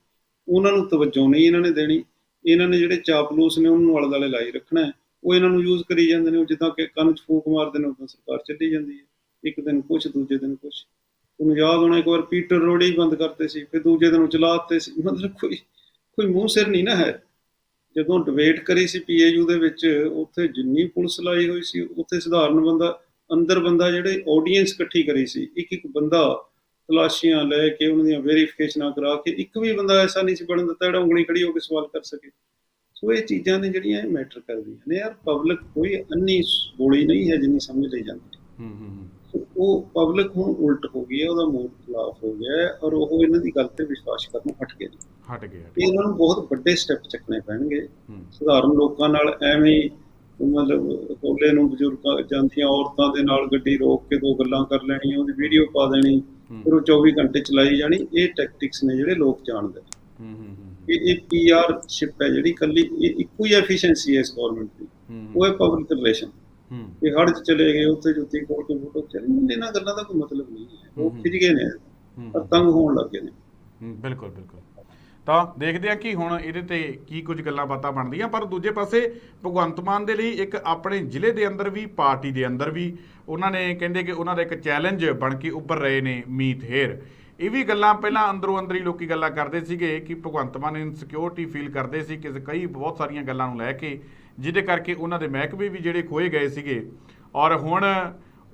S2: ਉਹਨਾਂ ਨੂੰ ਤਵੱਜੋ ਨਹੀਂ ਇਹਨਾਂ ਨੇ ਦੇਣੀ। ਇਹਨਾਂ ਨੇ ਜਿਹੜੇ ਚਾਪਲੂਸ ਨੇ, ਉਹਨਾਂ ਨੂੰ ਆਲੇ ਲਾਈ ਰੱਖਣਾ ਹੈ। ਉਹ ਇਹਨਾਂ ਨੂੰ ਯੂਜ਼ ਕਰੀ ਜਾਂਦੇ ਨੇ। ਉਹ ਜਿੱਦਾਂ ਕਿ ਕੰਨ 'ਚ ਫੂਕ ਮਾਰਦੇ ਨੇ, ਉਦੋਂ ਸਰਕਾਰ ਚੱਲੀ ਜਾਂਦੀ ਹੈ। ਇੱਕ ਦਿਨ ਕੁਛ, ਦੂਜੇ ਦਿਨ ਕੁਛ। ਤੁਹਾਨੂੰ ਯਾਦ ਹੋਣਾ ਇੱਕ ਵਾਰ ਪੀਟਰ ਰੋੜੇ ਹੀ ਬੰਦ ਕਰਤੇ ਸੀ, ਫਿਰ ਦੂਜੇ ਦਿਨ ਉਹ ਚਲਾ ਦਿੱਤੇ ਸੀ। ਮਤਲਬ ਕੋਈ ਕੋਈ ਮੂੰਹ ਸਿਰ ਨਹੀਂ ਨਾ ਹੈ। ਜਦੋਂ ਡਿਬੇਟ ਕਰੀ ਸੀ ਪੀਏਯੂ ਦੇ ਵਿੱਚ, ਉੱਥੇ ਜਿੰਨੀ ਪੁਲਿਸ ਲਾਈ ਹੋਈ ਸੀ, ਉੱਥੇ ਸਧਾਰਨ ਬੰਦਾ ਅੰਦਰ ਬੰਦਾ ਜਿਹੜੇ ਆਡੀਅנס ਇਕੱਠੀ ਕਰੀ ਸੀ ਇੱਕ ਇੱਕ ਬੰਦਾ ਤਲਾਸ਼ੀਆਂ ਲੈ ਕੇ ਉਹਨਾਂ ਦੀਆਂ ਵੈਰੀਫਿਕੇਸ਼ਨਾਂ ਕਰਾ ਕੇ ਇੱਕ ਵੀ ਬੰਦਾ ਐਸਾ ਨਹੀਂ ਸੀ ਬਣਨ ਦਿੱਤਾ ਜਿਹੜਾ ਉਂਗਲੀ ਖੜੀ ਹੋ ਕੇ ਸਵਾਲ ਕਰ ਸਕੇ। ਸੋ ਇਹ ਚੀਜ਼ਾਂ ਨੇ ਜਿਹੜੀਆਂ ਇਹ ਮੈਟਰ ਕਰਦੀਆਂ ਨੇ ਯਾਰ ਪਬਲਿਕ ਕੋਈ ਅੰਨੀ ਗੋਲੀ ਨਹੀਂ ਹੈ ਜਿੰਨੀ ਸਮਝ ਲਈ ਜਾਂਦੀ। ਹੈ
S1: ਹੂੰ,
S2: ਉਹ ਪਬਲਿਕ ਹੁਣ ਉਲਟ ਹੋ ਗਈ ਹੈ ਉਹਦਾ ਮੂਡ ਖਿਲਾਫ ਹੋ ਗਿਆ ਹੈ ਔਰ ਉਹ ਇਹਨਾਂ ਦੀ ਗੱਲ ਤੇ ਵਿਸ਼ਵਾਸ ਕਰਨੋਂ ਹਟ ਗਏ
S1: ਹਟ ਗਿਆ
S2: ਇਹ ਇਹਨਾਂ ਨੂੰ ਬਹੁਤ ਵੱਡੇ ਸਟੈਪ ਚੱਕਣੇ ਪੈਣਗੇ। ਸਧਾਰਨ ਲੋਕਾਂ ਨਾਲ ਐਵੇਂ ਮਤਲਬ ਹੋਲੇ ਨੂੰ ਬਜ਼ੁਰਗਾਂ ਜਾਂਦੀਆਂ ਔਰਤਾਂ ਦੇ ਨਾਲ ਗੱਡੀ ਰੋਕ ਕੇ ਦੋ ਗੱਲਾਂ ਕਰ ਲੈਣੀਆਂ ਉਹਦੀ ਵੀਡੀਓ ਪਾ ਦੇਣੀ ਫਿਰ ਉਹ 24 ਘੰਟੇ ਚਲਾਈ ਜਾਣੀ। ਇਹ ਟੈਕਟਿਕਸ ਨੇ ਜਿਹੜੇ ਲੋਕ ਜਾਣਦੇ
S1: ਹੂੰ, ਹੂੰ, ਹੂੰ,
S2: ਇਹ ਪੀਆਰ ਸ਼ਿਪ ਹੈ ਜਿਹੜੀ ਕੱਲੀ ਇਹ ਇੱਕੋ ਹੀ ਐਫੀਸ਼ੀਐਂਸੀ ਹੈ ਇਸ ਗਵਰਨਮੈਂਟ ਦੀ। ਉਹ ਹੈ ਪਬਲਿਕ ਰਿਲੇਸ਼ਨ
S1: ਹੂੰ,
S2: ਇਹ ਹੜ ਚ ਚਲੇ ਗਏ ਉੱਥੇ ਜੁੱਤੀ ਖੋਲ ਕੇ ਫੋਟੋ ਚਲੇ ਇਹਨਾਂ ਗੱਲਾਂ ਦਾ ਕੋਈ ਮਤਲਬ ਨਹੀਂ ਹੈ। ਉਹ। ਖਿੱਚ ਗਏ ਨੇ। ਤੰਗ ਹੋਣ ਲੱਗ ਗਏ ਨੇ।
S1: ਹੂੰ, ਬਿਲਕੁਲ ਬਿਲਕੁਲ। ਤਾਂ ਦੇਖਦੇ ਆ ਕਿ ਹੁਣ ਇਹਦੇ ਤੇ ਕੀ ਕੁਝ ਗੱਲਾਂ ਬਾਤਾਂ ਬਣਦੀਆਂ, ਪਰ ਦੂਜੇ ਪਾਸੇ ਭਗਵੰਤ ਮਾਨ ਦੇ ਲਈ ਇੱਕ ਆਪਣੇ ਜ਼ਿਲ੍ਹੇ ਦੇ ਅੰਦਰ ਵੀ, ਪਾਰਟੀ ਦੇ ਅੰਦਰ ਵੀ ਉਹਨਾਂ ਨੇ ਕਹਿੰਦੇ ਕਿ ਉਹਨਾਂ ਦਾ ਇੱਕ ਚੈਲੰਜ ਬਣ ਕੇ ਉੱਭਰ ਰਹੇ ਨੇ ਮੀਤ ਹੇਰ। ਇਹ ਵੀ ਗੱਲਾਂ ਪਹਿਲਾਂ ਅੰਦਰੋਂ ਅੰਦਰ ਹੀ ਲੋਕੀ ਗੱਲਾਂ ਕਰਦੇ ਸੀਗੇ ਕਿ ਭਗਵੰਤ ਮਾਨ ਇਨਸਿਕਿਉਰਿਟੀ ਫੀਲ ਕਰਦੇ ਸੀ ਕਿ ਕਈ ਬਹੁਤ ਸਾਰੀਆਂ ਗੱਲਾਂ ਨੂੰ ਲੈ ਕੇ, ਜਿਹਦੇ ਕਰਕੇ ਉਹਨਾਂ ਦੇ ਮਹਿਕਮੇ ਵੀ ਜਿਹੜੇ ਖੋਏ ਗਏ ਸੀਗੇ। ਔਰ ਹੁਣ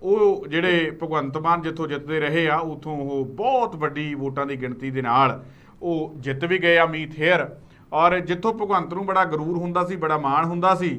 S1: ਉਹ ਜਿਹੜੇ ਭਗਵੰਤ ਮਾਨ ਜਿੱਥੋਂ ਜਿੱਤਦੇ ਰਹੇ ਆ, ਉਥੋਂ ਉਹ ਬਹੁਤ ਵੱਡੀ ਵੋਟਾਂ ਦੀ ਗਿਣਤੀ ਦੇ ਨਾਲ ਉਹ ਜਿੱਤ ਵੀ ਗਏ ਆ ਮੀਤ ਹੇਅਰ। ਔਰ ਜਿੱਥੋਂ ਭਗਵੰਤ ਨੂੰ ਬੜਾ ਗਰੂਰ ਹੁੰਦਾ ਸੀ, ਬੜਾ ਮਾਣ ਹੁੰਦਾ ਸੀ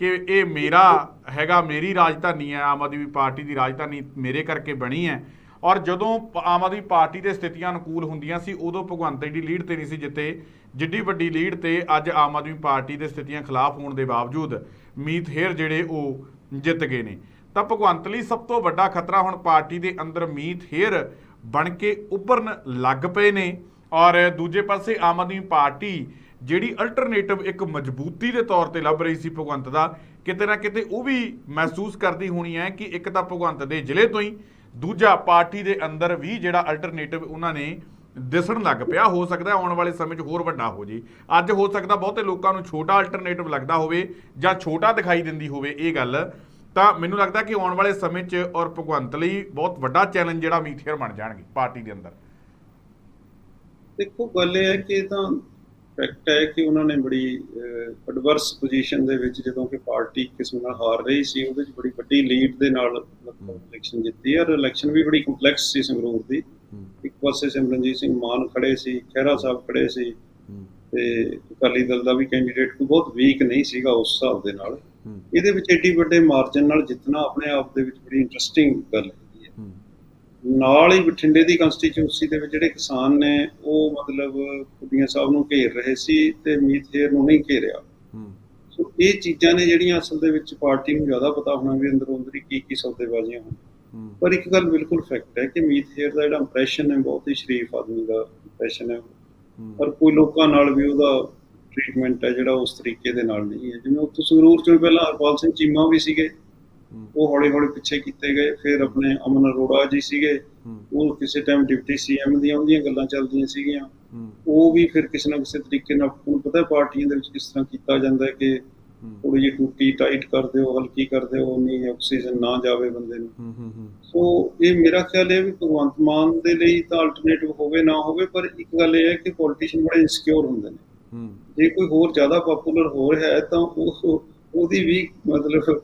S1: ਕਿ ਇਹ ਮੇਰਾ ਹੈਗਾ, ਮੇਰੀ ਰਾਜਧਾਨੀ ਹੈ, ਆਮ ਆਦਮੀ ਪਾਰਟੀ ਦੀ ਰਾਜਧਾਨੀ ਮੇਰੇ ਕਰਕੇ ਬਣੀ ਹੈ। ਔਰ ਜਦੋਂ ਆਮ ਆਦਮੀ ਪਾਰਟੀ ਦੇ ਸਥਿਤੀਆਂ ਅਨੁਕੂਲ ਹੁੰਦੀਆਂ ਸੀ, ਉਦੋਂ ਭਗਵੰਤ ਦੀ ਲੀਡ ਤੇ ਨਹੀਂ ਸੀ ਜਿੱਤੇ। ਜਿੱਡੀ ਵੱਡੀ ਲੀਡ ਤੇ ਅੱਜ ਆਮ ਆਦਮੀ ਪਾਰਟੀ ਦੇ ਸਥਿਤੀਆਂ ਖਿਲਾਫ ਹੋਣ ਦੇ ਬਾਵਜੂਦ ਮੀਤ ਹੇਰ ਜਿਹੜੇ ਉਹ ਜਿੱਤ ਗਏ ਨੇ। ਤਾਂ ਭਗਵੰਤ ਲਈ ਸਭ ਤੋਂ ਵੱਡਾ ਖਤਰਾ ਹੁਣ ਪਾਰਟੀ ਦੇ ਅੰਦਰ ਮੀਤ ਹੇਰ ਬਣ ਕੇ ਉੱਭਰਨ ਲੱਗ ਪਏ ਨੇ। ਔਰ ਦੂਜੇ ਪਾਸੇ ਆਮ ਆਦਮੀ ਪਾਰਟੀ ਜਿਹੜੀ ਅਲਟਰਨੇਟਿਵ ਇੱਕ ਮਜ਼ਬੂਤੀ ਦੇ ਤੌਰ ਤੇ ਲੱਭ ਰਹੀ ਸੀ ਭਗਵੰਤ ਦਾ, ਕਿਤੇ ਨਾ ਕਿਤੇ ਉਹ ਵੀ ਮਹਿਸੂਸ ਕਰਦੀ ਹੋਣੀ ਹੈ ਕਿ ਇੱਕ ਤਾਂ ਭਗਵੰਤ ਦੇ ਜ਼ਿਲ੍ਹੇ ਤੋਂ ਹੀ ਦੂਜਾ ਪਾਰਟੀ ਦੇ ਅੰਦਰ ਵੀ ਜਿਹੜਾ ਅਲਟਰਨੇਟਿਵ ਉਹਨਾਂ ਨੇ ਦਿਸਣ ਲੱਗ ਪਿਆ, ਹੋ ਸਕਦਾ ਆਉਣ ਵਾਲੇ ਸਮੇਂ 'ਚ ਹੋਰ ਵੱਡਾ ਹੋ ਜੇ। ਅੱਜ ਹੋ ਸਕਦਾ ਬਹੁਤੇ ਲੋਕਾਂ ਨੂੰ ਛੋਟਾ ਅਲਟਰਨੇਟਿਵ ਲੱਗਦਾ ਹੋਵੇ ਜਾਂ ਛੋਟਾ ਦਿਖਾਈ ਦਿੰਦੀ ਹੋਵੇ ਇਹ ਗੱਲ, ਤਾਂ ਮੈਨੂੰ ਲੱਗਦਾ ਕਿ ਆਉਣ ਵਾਲੇ ਸਮੇਂ 'ਚ ਔਰ ਭਗਵੰਤ ਲਈ ਬਹੁਤ ਵੱਡਾ ਚੈਲੰਜ ਜਿਹੜਾ ਮੀਥੇਰ ਬਣ ਜਾਣਗੇ ਪਾਰਟੀ ਦੇ ਅੰਦਰ।
S2: ਦੇਖੋ ਗੱਲ ਇਹ ਹੈ ਕਿ ਤਾਂ ਫੈਕਟ ਹੈ ਕਿ ਉਹਨਾਂ ਨੇ ਬੜੀ ਐਡਵਰਸ ਪੋਜੀਸ਼ਨ ਦੇ ਵਿੱਚ ਜਦੋਂ ਕਿ ਪਾਰਟੀ ਕਿਸਮ ਨਾਲ ਹਾਰ ਰਹੀ ਸੀ ਉਹਦੇ ਵਿੱਚ ਬੜੀ ਵੱਡੀ ਲੀਡ ਦੇ ਨਾਲ ਮਤਲਬ ਇਲੈਕਸ਼ਨ ਜਿੱਤੀ ਔਰ ਇਲੈਕਸ਼ਨ ਵੀ ਬੜੀ ਕੰਪਲੈਕਸ ਸੀ ਸੰਗਰੂਰ ਦੀ। ਇੱਕ ਪਾਸੇ ਸਿਮਰਨਜੀਤ ਸਿੰਘ ਮਾਨ ਖੜੇ ਸੀ ਖਹਿਰਾ ਸਾਹਿਬ ਖੜੇ ਸੀ। ਤੇ ਅਕਾਲੀ ਦਲ ਦਾ ਵੀ ਕੈਂਡੀਡੇਟ ਕੋਈ ਬਹੁਤ ਵੀਕ ਨਹੀਂ ਸੀਗਾ ਉਸ ਹਿਸਾਬ ਦੇ ਨਾਲ। ਇਹਦੇ ਵਿੱਚ ਏਡੀ ਵੱਡੇ ਮਾਰਜਨ ਨਾਲ ਜਿੱਤਣਾ ਆਪਣੇ ਆਪ ਦੇ ਵਿੱਚ ਬੜੀ ਇੰਟਰਸਟਿੰਗ ਗੱਲ ਹੈ। ਨਾਲ ਹੀ ਬਠਿੰਡੇ ਦੀ ਕੰਸਟੀਚੁਐਂਸੀ ਦੇ ਵਿੱਚ ਜਿਹੜੇ ਕਿਸਾਨ ਨੇ ਉਹ ਮਤਲਬ ਕੁੜੀਆਂ ਸਾਹਿਬ ਨੂੰ ਘੇਰ ਰਹੇ ਸੀ ਤੇ ਮੀਤ ਹੇਰ ਨੂੰ ਨਹੀਂ ਘੇਰਿਆ। ਸੋ ਇਹ ਚੀਜ਼ਾਂ ਨੇ ਜਿਹੜੀਆਂ ਅਸਲ ਦੇ ਵਿੱਚ ਪਾਰਟੀ ਨੂੰ ਜ਼ਿਆਦਾ ਪਤਾ ਹੋਣਾ ਵੀ ਅੰਦਰੋਂ ਅੰਦਰੀ ਕੀ ਕੀ ਸੌਦੇਬਾਜ਼ੀਆਂ ਹੋਣ। ਪਰ ਇੱਕ ਗੱਲ ਬਿਲਕੁਲ ਫੈਕਟ ਹੈ ਕਿ ਮੀਤ ਹੇਰ ਦਾ ਜਿਹੜਾ ਇੰਪ੍ਰੈਸ਼ਨ ਹੈ ਬਹੁਤ ਹੀ ਸ਼ਰੀਫ ਆਦਮੀ ਦਾ ਇੰਪ੍ਰੈਸ਼ਨ ਹੈ। ਪਰ ਕੋਈ ਲੋਕਾਂ ਨਾਲ ਵੀ ਉਹਦਾ ਟ੍ਰੀਟਮੈਂਟ ਹੈ ਜਿਹੜਾ ਉਸ ਤਰੀਕੇ ਦੇ ਨਾਲ ਨਹੀਂ ਹੈ। ਜਿਵੇਂ ਉੱਥੋਂ ਸੰਗਰੂਰ ਚੋਂ ਪਹਿਲਾਂ ਹਰਪਾਲ ਸਿੰਘ ਚੀਮਾ ਵੀ ਸੀਗੇ। ਉਹ ਹੌਲੀ ਹੌਲੀ ਪਿੱਛੇ ਕੀਤੇ ਗਏ ਫਿਰ ਆਪਣੇ ਅਮਨ ਅਰੋੜਾ ਜੀ ਸੀਗੇ ਉਹ ਕਿਸੇ ਟਾਈਮ ਡਿਪਟੀ ਸੀਐਮ ਦੀਆਂ ਉਹਦੀਆਂ ਗੱਲਾਂ ਚੱਲਦੀਆਂ ਸੀਗੀਆਂ। ਉਹ ਵੀ ਫਿਰ ਕਿਸੇ ਨਾ ਕਿਸੇ ਤਰੀਕੇ ਨਾਲ ਤੁਹਾਨੂੰ ਪਤਾ ਹੈ ਪਾਰਟੀਆਂ ਦੇ ਵਿੱਚ ਕਿਸ ਤਰ੍ਹਾਂ ਕੀਤਾ ਜਾਂਦਾ ਹੈ ਕਿ ਥੋੜੀ ਜਿਹੀ ਟੂਟੀ ਟਾਈਟ ਕਰ ਦਿਓ ਹਲਕੀ ਕਰ ਦਿਓ ਉਨੀ ਆਕਸੀਜਨ ਨਾ ਜਾਵੇ ਬੰਦੇ ਨੂੰ। ਸੋ ਇਹ ਮੇਰਾ ਖਿਆਲ ਹੈ ਵੀ ਭਗਵੰਤ ਮਾਨ ਦੇ ਲਈ ਤਾਂ ਅਲਟਰਨੇਟਿਵ ਹੋਵੇ ਨਾ ਹੋਵੇ ਪਰ ਇੱਕ ਗੱਲ ਇਹ ਹੈ ਕਿ ਪੋਲੀਟੀਸ਼ੀਅਨ ਬੜੇ ਇਨਸਿਕਿਉਰ ਹੁੰਦੇ ਨੇ। ਜੇ ਕੋਈ ਹੋਰ ਜ਼ਿਆਦਾ ਪਪੂਲਰ ਹੋ ਰਿਹਾ ਹੈ ਤਾਂ ਉਹ ਉਹਦੀ ਵੀ ਮਤਲਬ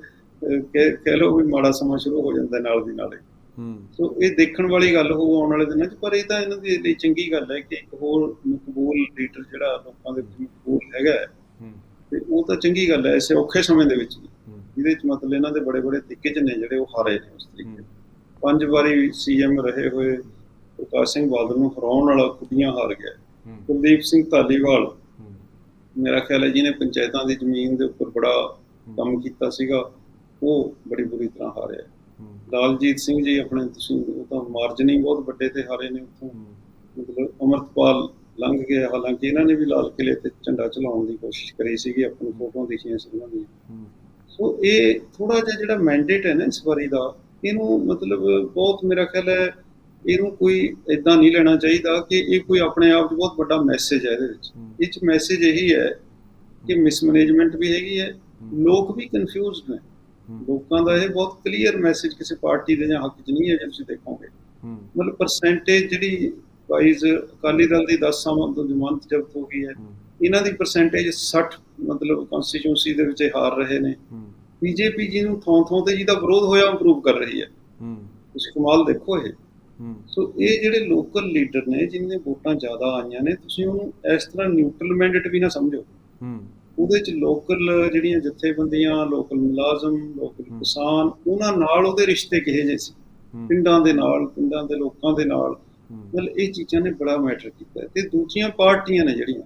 S2: ਕਹਿ ਲਓ ਵੀ ਮਾੜਾ ਸਮਾਂ ਸ਼ੁਰੂ ਹੋ ਜਾਂਦਾ ਹੈ ਨਾਲ ਦੀ ਨਾਲ ਹੀ।
S1: ਹੂੰ।
S2: ਸੋ ਇਹ ਦੇਖਣ ਵਾਲੀ ਗੱਲ ਹੋਊ ਆਉਣ ਵਾਲੇ ਦਿਨਾਂ 'ਚ ਪਰ ਇਹ ਤਾਂ ਇਹਨਾਂ ਦੇ ਲਈ ਚੰਗੀ ਗੱਲ ਹੈ ਕਿ ਇੱਕ ਹੋਰ ਮਕਬੂਲ ਲੀਡਰ ਜਿਹੜਾ ਲੋਕਾਂ ਦੇ ਵਿੱਚ ਮਕਬੂਲ ਹੈਗਾ ਹੈ,
S1: ਹੂੰ।
S2: ਤੇ ਉਹ ਤਾਂ ਚੰਗੀ ਗੱਲ ਹੈ ਇਸੇ ਔਖੇ ਸਮੇਂ ਦੇ ਵਿੱਚ
S1: ਹੂੰ।
S2: ਜਿਹਦੇ 'ਚ ਮਤਲਬ ਇਹਨਾਂ ਦੇ ਬੜੇ ਬੜੇ ਦਿੱਗਜ ਨੇ ਜਿਹੜੇ ਉਹ ਹਾਰੇ ਨੇ ਉਸ ਤਰੀਕੇ।
S1: ਹੂੰ।
S2: ਪੰਜ ਵਾਰੀ ਸੀਐਮ ਰਹੇ ਹੋਏ ਪ੍ਰਕਾਸ਼ ਸਿੰਘ ਬਾਦਲ ਨੂੰ ਹਰਾਉਣ ਵਾਲਾ ਕੁੜੀਆਂ ਹਾਰ ਗਿਆ।
S1: ਹੂੰ।
S2: ਕੁਲਦੀਪ ਸਿੰਘ ਧਾਲੀਵਾਲ
S1: ਹੂੰ।
S2: ਮੇਰਾ ਖਿਆਲ ਹੈ ਜਿਹਨੇ ਪੰਚਾਇਤਾਂ ਦੀ ਜ਼ਮੀਨ ਦੇ ਉੱਪਰ ਬੜਾ ਕੰਮ ਕੀਤਾ ਸੀਗਾ ਉਹ ਬੜੀ ਬੁਰੀ ਤਰ੍ਹਾਂ ਹਾਰਿਆ ਲਾਲਜੀਤ ਸਿੰਘ ਜੀ ਆਪਣੇ ਤੁਸੀਂ ਉਹ ਤਾਂ ਮਾਰਜਨ ਹੀ ਬਹੁਤ ਵੱਡੇ ਤੇ ਹਾਰੇ ਨੇ ਉੱਥੋਂ। ਮਤਲਬ ਅਮਰਤਪਾਲ ਲੰਘ ਗਏ ਹਾਲਾਂਕਿ ਇਹਨਾਂ ਨੇ ਵੀ ਲਾਲ ਕਿਲੇ ਤੇ ਝੰਡਾ ਚਲਾਉਣ ਦੀ ਕੋਸ਼ਿਸ਼ ਕਰੀ ਸੀਗੀ ਆਪਣੀ ਫੋਟੋਆਂ ਦਿਖੀਆਂ ਸੀ ਉਹਨਾਂ ਦੀਆਂ। ਸੋ ਇਹ ਥੋੜਾ ਜਿਹਾ ਜਿਹੜਾ ਮੈਂਡੇਟ ਹੈ ਨਾ ਇਸ ਵਾਰੀ ਦਾ ਇਹਨੂੰ ਮਤਲਬ ਬਹੁਤ ਮੇਰਾ ਖਿਆਲ ਹੈ ਇਹਨੂੰ ਕੋਈ ਇਦਾਂ ਨਹੀਂ ਲੈਣਾ ਚਾਹੀਦਾ ਕਿ ਇਹ ਕੋਈ ਆਪਣੇ ਆਪ 'ਚ ਬਹੁਤ ਵੱਡਾ ਮੈਸੇਜ ਹੈ ਇਹਦੇ ਵਿੱਚ। ਇਹ 'ਚ ਮੈਸੇਜ ਇਹੀ ਹੈ ਕਿ ਮਿਸਮੈਨੇਜਮੈਂਟ ਵੀ ਹੈਗੀ ਹੈ ਲੋਕ ਵੀ ਕਨਫਿਊਜ਼ਡ ਨੇ। ਲੋਕਾਂ ਦਾ ਇਹ ਬਹੁਤ ਕਲੀਅਰ ਮੈਸੇਜ ਕਿਸੇ ਪਾਰਟੀ ਦੇ ਜਾਂ ਹੱਕ 'ਚ ਨਹੀਂ ਹੈ ਜੇ ਤੁਸੀਂ ਦੇਖੋਗੇ। ਮਤਲਬ ਪਰਸੈਂਟੇਜ ਜਿਹੜੀ ਵਾਈਜ਼ ਅਕਾਲੀ ਦਲ ਦੀ 10 ਸਾਲਾਂ ਤੋਂ ਜ਼ਮਾਨਤ ਜ਼ਬਤ ਹੋ ਗਈ ਹੈ ਇਹਨਾਂ ਦੀ ਪਰਸੈਂਟੇਜ 60 ਮਤਲਬ ਕਨਸਟੀਚੁਐਂਸੀ ਦੇ ਵਿੱਚ ਹਾਰ ਰਹੇ ਨੇ। ਬੀਜੇਪੀ ਜਿਹਨੂੰ ਥੋਂ ਥੋਂ ਤੇ ਜਿਹਦਾ ਵਿਰੋਧ ਹੋਇਆ ਇੰਪਰੂਵ ਕਰ ਰਹੀ ਹੈ। ਤੁਸੀਂ ਕਮਾਲ ਦੇਖੋ ਇਹ। ਸੋ ਇਹ ਜਿਹੜੇ ਲੋਕਲ ਲੀਡਰ ਨੇ ਜਿਨ੍ਹਾਂ ਵੋਟਾਂ ਜ਼ਿਆਦਾ ਆਈਆਂ ਨੇ ਤੁਸੀਂ ਉਹਨੂੰ ਇਸ ਤਰ੍ਹਾਂ ਨਿਊਟਰਲ ਮੈਂਡੇਟ ਵੀ ਨਾ ਸਮਝੋ। ਉਹਦੇ ਚ ਲੋਕਲ ਜਿਹੜੀਆਂ ਜਥੇਬੰਦੀਆਂ ਲੋਕਲ ਮੁਲਾਜ਼ਮ ਲੋਕਲ। ਕਿਸਾਨ ਉਹਨਾਂ ਨਾਲ ਉਹਦੇ ਰਿਸ਼ਤੇ ਕਿਹੇ ਜਿਹੇ ਸੀ? ਪਿੰਡਾਂ ਦੇ ਨਾਲ ਪਿੰਡਾਂ ਦੇ ਲੋਕਾਂ ਦੇ ਨਾਲ। ਮਤਲਬ ਇਹ ਚੀਜ਼ਾਂ ਨੇ ਬੜਾ ਮੈਟਰ ਕੀਤਾ। ਤੇ ਦੂਜੀਆਂ ਪਾਰਟੀਆਂ ਨੇ ਜਿਹੜੀਆਂ।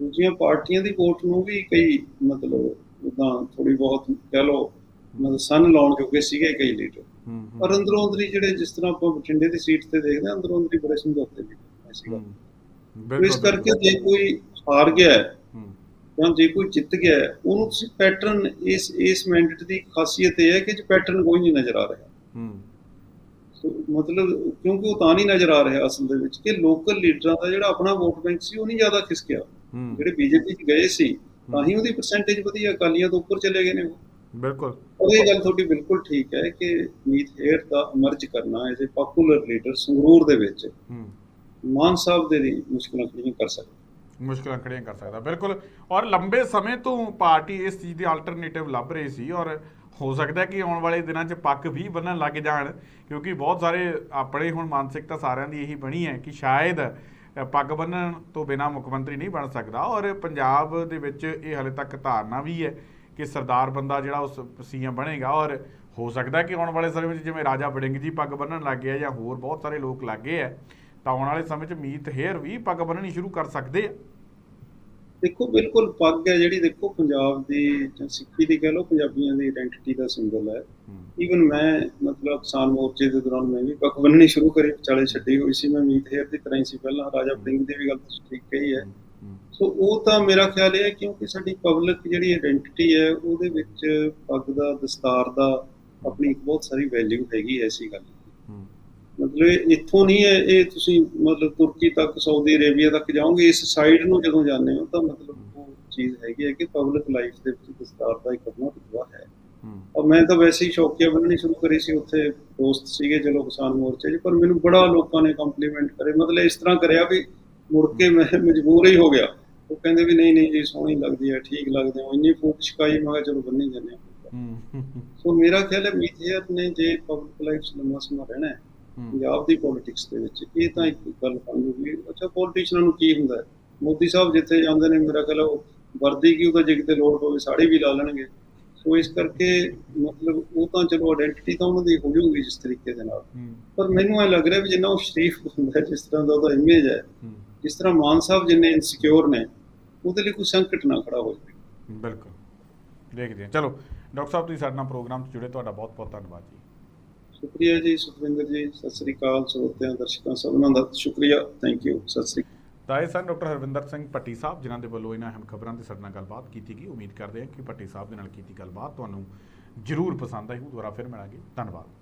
S2: ਦੂਜੀਆਂ ਪਾਰਟੀਆਂ ਦੀ ਵੋਟ ਨੂੰ ਵੀ ਕਈ ਮਤਲਬ ਉਦਾਂ ਥੋੜੀ ਬਹੁਤ ਕਹਿ ਲਓ ਮਤਲਬ ਸੰਨ ਲਾਉਣ ਜੋਗੇ ਸੀਗੇ ਕਈ ਲੀਡਰ ਪਰ ਅੰਦਰੋਂ ਅੰਦਰੀ ਜਿਹੜੇ ਜਿਸ ਤਰ੍ਹਾਂ ਆਪਾਂ ਬਠਿੰਡੇ ਦੀ ਸੀਟ ਤੇ ਦੇਖਦੇ ਅੰਦਰੋਂ ਅੰਦਰੀ ਬੜੇ ਸਮਝੌਤੇ ਵੀ। ਸੀਗਾ ਇਸ ਕਰਕੇ ਜੇ ਕੋਈ ਹਾਰ ਗਿਆ ਜਾਂ ਜੇ ਕੋਈ ਜਿੱਤ ਗਿਆ ਉਹਨੂੰ ਤੁਸੀਂ ਪੈਟਰਨ ਇਸ ਇਸ ਮੈਂਡੇਟ ਦੀ ਖਾਸੀਅਤ ਇਹ ਹੈ ਕਿ ਜੇ ਪੈਟਰਨ ਕੋਈ ਨਹੀਂ ਨਜ਼ਰ ਆ ਰਿਹਾ।
S1: ਹੂੰ।
S2: ਮਤਲਬ ਕਿਉਂਕਿ ਉਹ ਤਾਂ ਨਹੀਂ ਨਜ਼ਰ ਆ ਰਿਹਾ ਅਸਲ ਦੇ ਵਿੱਚ ਕਿ ਲੋਕਲ ਲੀਡਰਾਂ ਦਾ ਜਿਹੜਾ ਆਪਣਾ ਵੋਟ ਬੈਂਕ ਸੀ ਉਹ ਨਹੀਂ ਜ਼ਿਆਦਾ ਖਿਸਕਿਆ ਜਿਹੜੇ ਬੀਜੇਪੀ 'ਚ ਗਏ ਸੀ ਤਾਂ ਹੀ ਉਹਦੀ ਪਰਸੈਂਟੇਜ ਵਧੀਆ ਅਕਾਲੀਆਂ ਤੋਂ ਉੱਪਰ ਚਲੇ ਗਏ ਨੇ ਉਹ।
S1: ਬਿਲਕੁਲ।
S2: ਔਰ ਇਹ ਗੱਲ ਤੁਹਾਡੀ ਬਿਲਕੁਲ ਠੀਕ ਹੈ ਕਿ ਮੀਤ ਹੇਰ ਦਾ ਅਮਰਜ ਕਰਨਾ as a popular leader Sangrur ਦੇ ਵਿੱਚ
S1: ਹੂੰ।
S2: ਮਾਨ ਸਾਹਿਬ ਦੇ ਲਈ ਮੁਸ਼ਕਲਾਂ ਖੜੀਆਂ ਕਰ ਸਕਦਾ
S1: ਮੁਸ਼ਕਲਾਂ ਖੜੀਆਂ ਕਰ ਸਕਦਾ। ਬਿਲਕੁਲ। ਔਰ ਲੰਬੇ ਸਮੇਂ ਤੋਂ ਪਾਰਟੀ ਇਸ ਚੀਜ਼ ਦੇ ਆਲਟਰਨੇਟਿਵ ਲੱਭ ਰਹੀ ਸੀ ਔਰ ਹੋ ਸਕਦਾ ਕਿ ਆਉਣ ਵਾਲੇ ਦਿਨਾਂ 'ਚ ਪੱਕ ਵੀ ਬੰਨਣ ਲੱਗ ਜਾਣ, ਕਿਉਂਕਿ ਬਹੁਤ ਸਾਰੇ ਆਪਣੇ ਹੁਣ ਮਾਨਸਿਕਤਾ ਸਾਰਿਆਂ ਦੀ ਇਹੀ ਬਣੀ ਹੈ ਕਿ ਸ਼ਾਇਦ ਪੱਗ ਬੰਨਣ ਤੋਂ ਬਿਨਾ ਮੁੱਖ ਮੰਤਰੀ ਨਹੀਂ ਬਣ ਸਕਦਾ। ਔਰ ਪੰਜਾਬ ਦੇ ਵਿੱਚ ਇਹ ਹਲੇ ਤੱਕ ਧਾਰਨਾ ਵੀ ਹੈ ਕਿ ਸਰਦਾਰ ਬੰਦਾ ਜਿਹੜਾ ਉਸ ਸੀਐਮ ਬਣੇਗਾ ਔਰ ਹੋ ਸਕਦਾ ਕਿ ਆਉਣ ਵਾਲੇ ਸਮੇਂ ਵਿੱਚ ਜਿਵੇਂ ਰਾਜਾ ਵੜਿੰਗ ਜੀ ਪੱਗ ਬੰਨਣ ਲੱਗ ਗਿਆ ਜਾਂ ਹੋਰ ਬਹੁਤ ਸਾਰੇ ਲੋਕ ਲੱਗੇ ਗਏ ਆ ਤਾਂ ਆਉਣ ਵਾਲੇ ਸਮੇਂ 'ਚ ਮੀਤ ਹੇਅਰ ਵੀ ਪੱਗ ਬੰਨਣੀ ਸ਼ੁਰੂ ਕਰ ਸਕਦੇ ਆ।
S2: ਦੇਖੋ ਬਿਲਕੁਲ ਪੱਗ ਹੈ ਜਿਹੜੀ ਦੇਖੋ ਪੰਜਾਬ ਦੀ ਜਾਂ ਸਿੱਖੀ ਦੀ ਕਹਿ ਲਓ ਪੰਜਾਬੀਆਂ ਦੀ ਆਇਡੈਂਟੀਟੀ ਦਾ ਸਿੰਬਲ ਹੈ। ਈਵਨ ਮੈਂ ਮਤਲਬ ਕਿਸਾਨ ਮੋਰਚੇ ਦੇ ਦੌਰਾਨ ਮੈਂ ਵੀ ਪੱਗ ਬੰਨਣੀ ਸ਼ੁਰੂ ਕਰੀ ਵਿਚਾਲੇ ਛੱਡੀ ਹੋਈ ਸੀ ਮੈਂ ਮੀਤ ਹੇਅਰ ਦੀ ਤਰ੍ਹਾਂ ਹੀ ਸੀ ਪਹਿਲਾਂ। ਰਾਜਾ ਵੜਿੰਗ ਦੀ ਵੀ ਗੱਲ ਤੁਸੀਂ ਠੀਕ ਕਹੀ ਹੈ। ਸੋ ਉਹ ਤਾਂ ਮੇਰਾ ਖਿਆਲ ਇਹ ਹੈ ਕਿਉਂਕਿ ਸਾਡੀ ਪਬਲਿਕ ਜਿਹੜੀ ਆਇਡੈਂਟੀਟੀ ਹੈ ਉਹਦੇ ਵਿੱਚ ਪੱਗ ਦਾ ਦਸਤਾਰ ਦਾ ਆਪਣੀ ਇੱਕ ਬਹੁਤ ਸਾਰੀ ਵੈਲਿਊ ਹੈਗੀ ਐਸੀ ਗੱਲ ਮਤਲਬ ਇੱਥੋਂ ਨਹੀਂ ਹੈ ਇਹ ਤੁਸੀਂ ਮਤਲਬ ਤੁਰਕੀ ਤੱਕ ਸਾਊਦੀ ਅਰੇਬੀਆ ਤੱਕ ਜਾਓਗੇ ਇਸ ਸਾਈਡ ਨੂੰ ਜਦੋਂ ਜਾਂਦੇ ਹੋ ਤਾਂ ਮਤਲਬ ਉਹ ਚੀਜ਼ ਹੈਗੀ ਹੈ ਕਿ ਪਬਲਿਕ ਲਾਈਫ ਦੇ ਵਿੱਚ ਦਸਤਾਰ ਦਾ ਇੱਕ ਆਪਣਾ ਰੁਤਬਾ ਹੈ। ਔਰ ਮੈਂ ਤਾਂ ਵੈਸੇ ਹੀ ਸ਼ੌਕੀਆ ਬਣਨੀ ਸ਼ੁਰੂ ਕਰੀ ਸੀ ਉੱਥੇ ਦੋਸਤ ਸੀਗੇ ਚਲੋ ਕਿਸਾਨ ਮੋਰਚੇ 'ਚ ਪਰ ਮੈਨੂੰ ਬੜਾ ਲੋਕਾਂ ਨੇ ਕੰਪਲੀਮੈਂਟ ਕਰੇ। ਮਤਲਬ ਇਸ ਤਰ੍ਹਾਂ ਕਰਿਆ ਵੀ ਮੁੜ ਕੇ ਮੈਂ ਮਜਬੂਰ ਹੀ ਹੋ ਗਿਆ। ਉਹ ਕਹਿੰਦੇ ਵੀ ਨਹੀਂ ਨਹੀਂ ਜੀ ਸੋਹਣੀ ਲੱਗਦੀ ਹੈ ਠੀਕ ਲੱਗਦੇ ਹੋ ਇੰਨੀ ਫੂਕ ਸ਼ਿਕਾਈ ਮੈਂ ਕਿਹਾ ਚਲੋ ਬੰਨੀ ਜਾਂਦੇ ਹਾਂ। ਸੋ ਮੇਰਾ ਖਿਆਲ ਹੈ ਮੀਥੇਅਰ ਨੇ ਜੇ ਪਬਲਿਕ ਲਾਈਫ ਲੰਮਾ ਸਮਾਂ ਰਹਿਣਾ ਹੂੰ ਪੰਜਾਬ ਦੀ ਪੋਲਿਟਿਕਸ ਦੇ ਵਿੱਚ। ਇਹ ਤਾਂ ਇੱਕ ਗੱਲ ਜੂਗੀ ਅੱਛਾ ਪੋਲੀਟੀਸ਼ੀਅਨਾਂ ਨੂੰ ਕੀ ਹੁੰਦਾ ਮੋਦੀ ਸਾਹਿਬ ਜਿੱਥੇ ਜਾਂਦੇ ਨੇ ਮੇਰਾ ਖਿਆਲ ਉਹ ਵਰਦੀ ਕੀ ਉਹਦਾ ਜੇ ਕਿਤੇ ਲੋੜ ਪਵੇ ਸਾੜੀ ਵੀ ਲਾ ਲੈਣਗੇ। ਸੋ ਇਸ ਕਰਕੇ ਮਤਲਬ ਉਹ ਤਾਂ ਚਲੋ ਆਇਡੈਂਟੀਟੀ ਤਾਂ ਉਹਨਾਂ ਦੀ ਹੋ ਜਾਊਗੀ ਜਿਸ ਤਰੀਕੇ ਦੇ ਨਾਲ। ਪਰ ਮੈਨੂੰ ਇਹ ਲੱਗ ਰਿਹਾ ਵੀ ਜਿੰਨਾ ਉਹ ਸ਼ਰੀਫ ਹੁੰਦਾ ਜਿਸ ਤਰ੍ਹਾਂ ਦਾ ਉਹਦਾ ਇਮੇਜ ਹੈ
S1: ਹੂੰ।
S2: ਜਿਸ ਤਰ੍ਹਾਂ ਮਾਨ ਸਾਹਿਬ ਜਿੰਨੇ ਇਨਸਿਕਿਉਰ ਨੇ ਉਹਦੇ ਲਈ ਕੋਈ ਸੰਕਟ ਨਾ ਖੜਾ ਹੋ ਜਾਵੇ।
S1: ਬਿਲਕੁਲ। ਦੇਖਦੇ ਹਾਂ। ਚਲੋ ਡਾਕਟਰ ਸਾਹਿਬ ਤੁਸੀਂ ਸਾਡੇ ਨਾਲ ਪ੍ਰੋਗਰਾਮ 'ਚ ਜੁੜੇ। ਤੁਹਾਡਾ ਬਹੁਤ ਬਹੁਤ ਧੰਨਵਾਦ ਜੀ।
S2: ਸ਼ੁਕਰੀਆ ਜੀ, ਸੁਖਵਿੰਦਰ ਜੀ, ਸਤਿ ਸ੍ਰੀ ਅਕਾਲ ਸਰੋਤਿਆਂ, ਦਰਸ਼ਕਾਂ ਸਭਨਾਂ ਦਾ ਸ਼ੁਕਰੀਆ ਥੈਂਕ ਯੂ ਸਤਿ ਸ੍ਰੀ ਅਕਾਲ।
S1: ਤਾਂ ਇਹ ਸਨ ਡਾਕਟਰ ਹਰਵਿੰਦਰ ਸਿੰਘ ਭੱਟੀ ਸਾਹਿਬ, ਜਿਨ੍ਹਾਂ ਦੇ ਵੱਲੋਂ ਇਹਨਾਂ ਅਹਿਮ ਖਬਰਾਂ ਦੇ ਸਾਡੇ ਨਾਲ ਗੱਲਬਾਤ ਕੀਤੀ ਗਈ। ਉਮੀਦ ਕਰਦੇ ਹਾਂ ਕਿ ਭੱਟੀ ਸਾਹਿਬ ਦੇ ਨਾਲ ਕੀਤੀ ਗੱਲਬਾਤ ਤੁਹਾਨੂੰ ਜ਼ਰੂਰ ਪਸੰਦ ਆਈ ਹੋਊ। ਦੁਬਾਰਾ ਫਿਰ ਮਿਲਾਂਗੇ। ਧੰਨਵਾਦ।